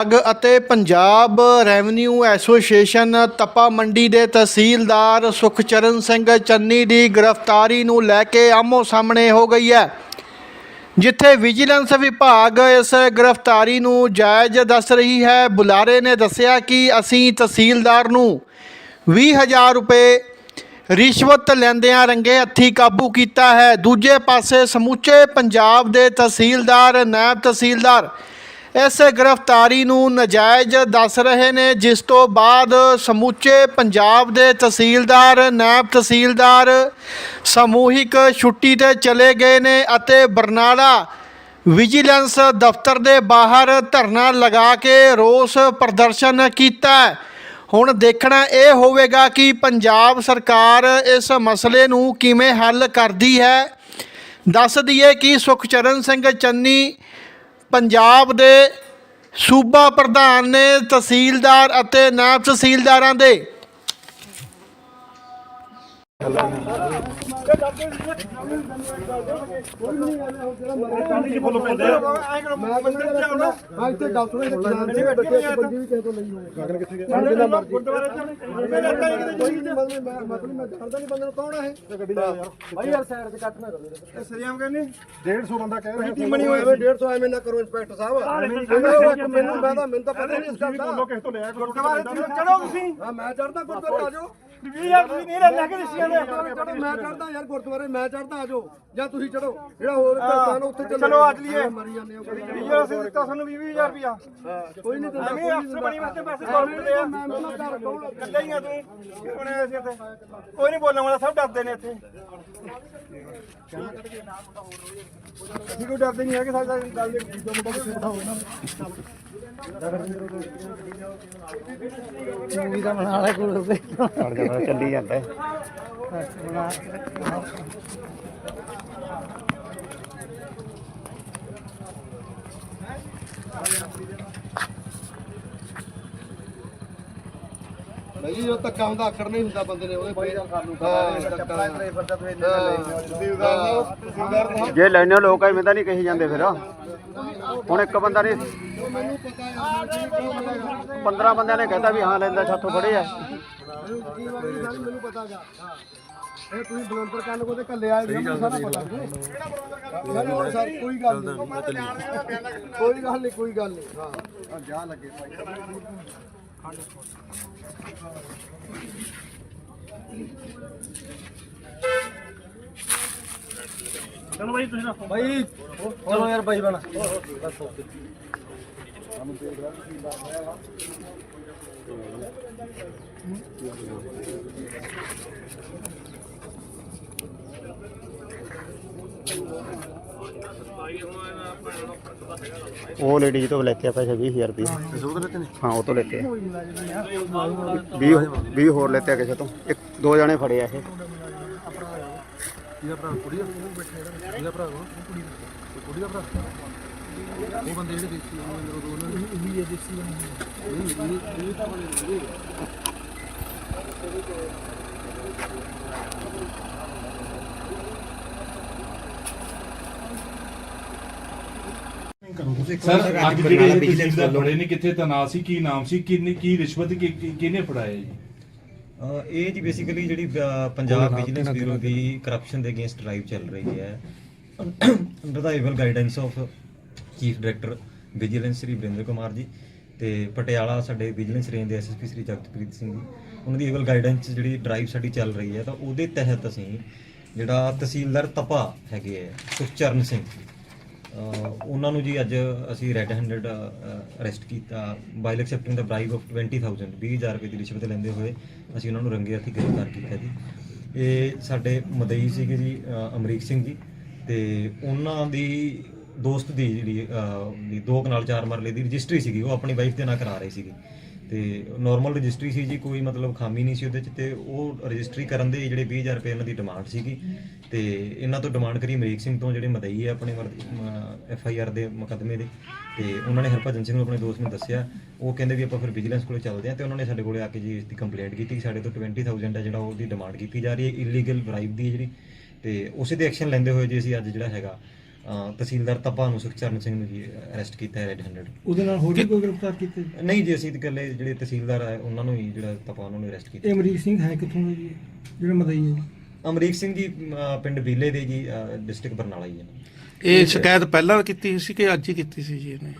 ਵਿਭਾਗ ਅਤੇ Punjab revenue association Tapa Mandi ਦੇ ਤਹਿਸੀਲਦਾਰ ਸੁਖਚਰਨ ਸਿੰਘ ਚੰਨੀ ਦੀ ਗ੍ਰਿਫਤਾਰੀ ਨੂੰ ਲੈ ਕੇ ਆਮੋ ਸਾਹਮਣੇ ਹੋ ਗਈ ਹੈ, ਜਿੱਥੇ ਵਿਜੀਲੈਂਸ ਵਿਭਾਗ ਇਸ ਗ੍ਰਿਫਤਾਰੀ ਨੂੰ ਜਾਇਜ਼ ਦੱਸ ਰਹੀ ਹੈ। ਬੁਲਾਰੇ ਨੇ ਦੱਸਿਆ ਕਿ ਅਸੀਂ ਤਹਿਸੀਲਦਾਰ ਨੂੰ 20000 ਰੁਪਏ ਰਿਸ਼ਵਤ ਲੈਂਦਿਆਂ ਰੰਗੇ ਹੱਥੀ ਕਾਬੂ ਕੀਤਾ ਹੈ। ਦੂਜੇ ਪਾਸੇ ਸਮੁੱਚੇ ਪੰਜਾਬ ਦੇ ਤਹਿਸੀਲਦਾਰ ਨਾਇਬ ਤਹਿਸੀਲਦਾਰ ਇਸ ਗ੍ਰਿਫਤਾਰੀ ਨੂੰ ਨਜਾਇਜ਼ ਦੱਸ ਰਹੇ ਨੇ, ਜਿਸ ਤੋਂ ਬਾਅਦ ਸਮੁੱਚੇ ਪੰਜਾਬ ਦੇ ਤਹਿਸੀਲਦਾਰ, ਨਾਇਬ ਤਹਿਸੀਲਦਾਰ ਸਮੂਹਿਕ ਛੁੱਟੀ ਤੇ ਚਲੇ ਗਏ ਨੇ ਅਤੇ ਬਰਨਾਲਾ ਵਿਜੀਲੈਂਸ ਦਫ਼ਤਰ ਦੇ ਬਾਹਰ ਧਰਨਾ ਲਗਾ ਕੇ ਰੋਸ ਪ੍ਰਦਰਸ਼ਨ ਕੀਤਾ ਹੁਣ ਦੇਖਣਾ ਇਹ ਹੋਵੇਗਾ ਕਿ ਪੰਜਾਬ ਸਰਕਾਰ ਇਸ ਮਸਲੇ ਨੂੰ ਕਿਵੇਂ ਹੱਲ ਕਰਦੀ ਹੈ। ਦੱਸ ਦਈਏ ਕਿ ਸੁਖਚਰਨ ਸਿੰਘ ਚੰਨੀ ਪੰਜਾਬ ਦੇ ਸੂਬਾ ਪ੍ਰਧਾਨ ਨੇ ਤਹਿਸੀਲਦਾਰ ਅਤੇ ਨਾਇਬ ਤਹਿਸੀਲਦਾਰਾਂ ਦੇ ਮੈਂ ਬੰਦੇ ਜਾਉਣਾ ਹਾਂ ਇੱਥੇ ਗੱਲ ਸੁਣੋ ਇੱਥੇ ਕਿਸਾਨ ਜੀ ਬੈਠੇ ਆ ਵੀ ਕਿਸੇ ਤੋਂ ਲਈ ਹੋਏ ਗਾਗਰ ਕਿੱਥੇ ਗਿਆ ਜਿੰਨਾ ਮਰਜ਼ੀ ਗੁਰਦੁਆਰੇ ਚ ਮੈਂ ਲੈਤਾ ਹੀ ਕਿਤੇ ਕੋਈ ਮੈਂ ਮਤਲਬ ਮੈਂ ਜਾਣਦਾ ਨਹੀਂ ਬੰਦੇ ਨੂੰ ਕੌਣ ਆ ਇਹ ਗੱਡੀ ਦਾ ਯਾਰ ਭਾਈ ਯਾਰ ਸਾਈਡ ਤੇ ਕੱਟ ਨਾ ਕਰੋ ਇਹ ਸਰੀਆਮ ਕਹਿੰਦੇ 150 ਬੰਦਾ ਕਹਿ ਰਿਹਾ ਕੀ ਬਣੀ ਹੋਈ 150 ਐਵੇਂ ਨਾ ਕਰੋ ਇੰਸਪੈਕਟਰ ਸਾਹਿਬ ਮੈਨੂੰ ਮੈਂ ਤਾਂ ਮੈਨੂੰ ਤਾਂ ਪਤਾ ਨਹੀਂ ਇਸ ਗੱਲ ਦਾ ਗੁਰਦੁਆਰੇ ਚੜੋ ਤੁਸੀਂ ਹਾਂ ਮੈਂ ਚੜਦਾ ਗੁਰਦੁਆਰੇ ਆ ਜਾਓ। ਯਾਰ ਤੁਸੀਂ ਨਹੀਂ ਰਹਿ ਕੇ ਰਿਸ਼ੀਆਂ ਦੇ ਮੈਂ ਚੜਦਾ ਯਾਰ ਗੁਰਦੁਆਰੇ ਮੈਂ ਚੜਦਾ ਆ ਜਾਓ। ਜਾਂ ਤੁਸੀਂ ਚੜੋ ਜਿਹੜਾ ਹੋਰ ਸਥਾਨ ਉੱਥੇ ਚੱਲੋ। ਚਲੋ ਅੱਜ ਲਈਏ ਮਰੀ ਜਾਂਦੇ ਹੋ ਵੀਰ ਅਸੀਂ ਦਿੱਤਾ ਸਾਨੂੰ 20000 ਰੁਪਿਆ ਕੋਈ ਨਹੀਂ ਦਿੰਦਾ ਕੋਈ ਅਫਸਰ ਬਣੀ ਵਾਸਤੇ ਪੈਸੇ ਗਵਰਨਮੈਂਟ ਦੇ ਆ। ਮੈਂ ਮੈਨੂੰ ਘਰ ਕੌਣ ਕੱਲੇ ਹੀ ਆ ਤੂੰ। ਕਿਉਂ ਅਸੀਂ ਇੱਥੇ। ਕੋਈ ਨਹੀਂ ਬੋਲਣ ਵਾਲਾ ਸਭ ਡਰਦੇ ਨੇ ਇੱਥੇ। ਅਸੀਂ ਕੋਈ ਡਰਦੇ ਨਹੀਂ ਹੈਗੇ ਸਾਡਾ ਗੱਲ ਦੇ ਮੁੰਡਾ ਕਿੱਥੇ ਬਿਠਾਓ ਇਹਨਾਂ ਨੂੰ ਚੱਲੀ ਜਾਂਦਾ ਹੈ। ਨਹੀਂ ਜੋ ਧੱਕਾ ਹੁੰਦਾ ਆਖੜ ਨਹੀਂ ਹੁੰਦਾ ਬੰਦੇ ਨੇ ਉਹਦੇ ਪਤਾ ਹੈ ਜੇ ਲੈਣੇ ਲੋਕ ਐਵੇਂ ਤਾਂ ਨਹੀਂ ਕਹੀ ਜਾਂਦੇ ਫਿਰ। ਹੁਣ ਇੱਕ ਬੰਦਾ ਨੇ ਮੈਨੂੰ ਪਤਾ ਹੈ 15 ਬੰਦਿਆਂ ਨੇ ਕਹਿੰਦਾ ਵੀ ਹਾਂ ਲੈਂਦਾ ਛਾਥੋਂ ਫੜੇ ਆ ਮੈਨੂੰ ਕੀ ਵਾਰੀ ਗੱਲ ਮੈਨੂੰ ਪਤਾ ਗਾ। ਇਹ ਤੁਸੀਂ ਬਲੰਦਰ ਕੰਨ ਕੋ ਤੇ ਕੱਲੇ ਆਏ ਮੈਨੂੰ ਸਾਰਾ ਪਤਾ ਨਹੀਂ ਹੋਰ ਸਰ ਕੋਈ ਗੱਲ ਨਹੀਂ ਕੋਈ ਗੱਲ ਨਹੀਂ ਕੋਈ ਗੱਲ ਨਹੀਂ ਹਾਂ। ਜਾ ਲੱਗੇ ਚਲੋ ਭਾਈ ਤੁਸੀਂ ਰੱਖੋ ਭਾਈ ਚਲੋ ਯਾਰ ਭਾਈ ਬਣਾ। ਉਹ ਲੇਡੀ ਤੋਂ ਲੈ ਕੇ ਆ ਪੈਸੇ 20000 ਰੁਪਏ। ਹਾਂ, ਉਹ ਤੋਂ ਲੈ ਕੇ। 20 20 ਹੋਰ ਲੈਤੇ ਆ ਕਿਸੇ ਤੋਂ। ਇੱਕ, ਦੋ ਜਣੇ ਫੜੇ ਆ ਇਹ। ਇਹਦਾ ਭਰਾ? ਕੁੜੀ ਦਾ ਬੈਠਾ ਇਹਦਾ ਭਰਾ ਕੁੜੀ ਦਾ ਕੁੜੀ ਦਾ ਭਰਾ। ਉਹ ਬੰਦੇ ਜਿਹੜੇ ਦੇਸੀ ਉਹ ਅੰਦਰ ਉਹ ਉਹਨਾਂ ਨੂੰ ਵੀ ਦੇਸੀ ਬਣੇ ਇਹ ਤਾਂ ਬਣੇ ਸਰ ਅੱਜ ਜਿਹੜੇ ਤਹਿਸੀਲਦਾਰ ਬੜੇ ਨੇ ਕਿੱਥੇ ਤਨਾਸ ਸੀ ਕੀ ਨਾਮ ਸੀ ਕਿੰਨੀ ਕੀ ਰਿਸ਼ਵਤ ਕਿਹਨੇ ਫੜਾਇਆ ਜੀ? ਇਹ ਜੀ ਬੇਸਿਕਲੀ ਜਿਹੜੀ ਪੰਜਾਬ ਵਿਜੀਲੈਂਸ ਬਿਊਰੋ ਦੀ ਕਰਪਸ਼ਨ ਦੇ ਅਗੇਂਸਟ ਡਰਾਈਵ ਚੱਲ ਰਹੀ ਹੈ। Under the able guidance of chief director vigilance Shri Varinder Kumar ji ਤੇ ਪਟਿਆਲਾ ਸਾਡੇ ਵਿਜੀਲੈਂਸ ਰੇਂਜ ਦੇ ਐਸਐਸਪੀ ਸ੍ਰੀ ਜਗਤਪ੍ਰੀਤ ਸਿੰਘ ਜੀ। ਉਹਨਾਂ ਦੀ ਏਵਲ ਗਾਈਡੈਂਸ ਜਿਹੜੀ ਡਰਾਈਵ ਸਾਡੀ ਚੱਲ ਰਹੀ ਹੈ ਤਾਂ ਉਹਦੇ ਤਹਿਤ ਅਸੀਂ ਜਿਹੜਾ ਤਹਿਸੀਲਦਾਰ ਤਪਾ ਹੈਗੇ ਹੈ ਸੁਖਚਰਨ ਸਿੰਘ ਅਹ ਉਹਨਾਂ ਨੂੰ ਜੀ ਅੱਜ ਅਸੀਂ ਰੈੱਡ ਹੈਂਡਡ ਅਰੈਸਟ ਕੀਤਾ। While accepting the bribe of 20000 20000 ਰੁਪਏ ਦੀ ਰਿਸ਼ਵਤ ਲੈਂਦੇ ਹੋਏ ਅਸੀਂ ਉਹਨਾਂ ਨੂੰ ਰੰਗੇ ਹੱਥੀਂ ਗ੍ਰਿਫਤਾਰ ਕੀਤਾ ਜੀ। ਇਹ ਸਾਡੇ ਮਦਈ ਸੀਗੇ ਜੀ ਅਮਰੀਕ ਸਿੰਘ ਜੀ ਤੇ ਉਹਨਾਂ ਦੀ ਦੋਸਤ ਦੀ ਜਿਹੜੀ ਅਹ, ਦੀ ਦੋ ਕਨਾਲ ਚਾਰ ਮਰਲੇ ਦੀ ਰਜਿਸਟਰੀ ਸੀਗੀ ਉਹ ਆਪਣੀ ਵਾਈਫ ਦੇ ਨਾਂ ਕਰਾ ਰਹੇ ਸੀਗੇ। ਤੇ ਨਾਰਮਲ ਰਜਿਸਟਰੀ ਸੀ ਜੀ ਕੋਈ ਮਤਲਬ ਖਾਮੀ ਨਹੀਂ ਸੀ ਉਹਦੇ ਚ ਤੇ ਉਹ ਰਜਿਸਟਰੀ ਕਰਨ ਦੇ ਜਿਹੜੇ 20000 ਰੁਪਏ ਇਹਨਾਂ ਦੀ ਡਿਮਾਂਡ ਸੀਗੀ। ਤੇ ਇਹਨਾਂ ਤੋਂ ਡਿਮਾਂਡ ਕਰੀ ਅਮਰੀਕ ਸਿੰਘ ਤੋਂ ਜਿਹੜੇ ਮਦਈ ਹੈ ਆਪਣੇ ਐਫ ਆਈ ਆਰ ਦੇ ਮੁਕੱਦਮੇ ਦੇ। ਤੇ ਉਹਨਾਂ ਨੇ ਹਰਭਜਨ ਸਿੰਘ ਨੂੰ ਆਪਣੇ ਦੋਸਤ ਨੂੰ ਦੱਸਿਆ। ਉਹ ਕਹਿੰਦੇ ਵੀ ਆਪਾਂ ਫਿਰ ਵਿਜੀਲੈਂਸ ਕੋਲੇ ਚੱਲਦੇ ਹਾਂ ਤੇ ਉਹਨਾਂ ਨੇ ਸਾਡੇ ਕੋਲੇ ਆ ਕੇ ਜੀ ਇਸ ਦੀ ਕੰਪਲੇਂਟ ਕੀਤੀ ਕਿ ਸਾਡੇ ਤੋਂ 20000 ਹੈ ਜਿਹੜਾ ਉਹਦੀ ਡਿਮਾਂਡ ਕੀਤੀ ਜਾ ਰਹੀ ਹੈ ਇਲੀਗਲ ਬ੍ਰਾਈਬ ਦੀ ਜਿਹੜੀ। ਤੇ ਉਸੇ ਦੇ ਐਕਸ਼ਨ ਲੈਂਦੇ ਹੋਏ ਜੀ ਅਸੀਂ ਅੱਜ ਜਿਹੜਾ ਹੈਗਾ ਤਹਿਸੀਲਦਾਰ ਤਪਾ ਨੂੰ ਸੁਖਚਰਨ ਸਿੰਘ ਨੂੰ ਜੀ ਅਰੈਸਟ ਕੀਤਾ ਹੈ ਰੈਡ ਹੈਂਡਡ ਉਹਦੇ ਨਾਲ ਹੋਰ ਵੀ ਕੋਈ ਗ੍ਰਿਫਤਾਰ ਕੀਤੇ? ਨਹੀਂ ਜੀ ਅਸੀਂ ਤਾਂ ਇਕੱਲੇ ਜਿਹੜੇ ਤਹਿਸੀਲਦਾਰ ਹੈ ਉਹਨਾਂ ਨੂੰ ਹੀ ਜਿਹੜਾ ਤਪਾ ਉਹਨਾਂ ਨੂੰ ਅਰੈਸਟ ਕੀਤਾ। ਇਹ ਅਮਰੀਕ ਸਿੰਘ ਹੈ ਕਿੱਥੋਂ ਦਾ ਜੀ? ਜਿਹੜਾ ਮਦਈ ਹੈ ਜੀ? ਅਮਰੀਕ ਸਿੰਘ ਜੀ ਪਿੰਡ ਬੀਲੇ ਦੇ ਜੀ ਡਿਸਟ੍ਰਿਕਟ ਬਰਨਾਲਾ ਹੀ ਹੈ ਇਹ ਸ਼ਿਕਾਇਤ ਪਹਿਲਾਂ ਕੀਤੀ ਸੀ ਕਿ ਅੱਜ ਹੀ ਕੀਤੀ ਸੀ ਜੀ ਇਹਨੇ?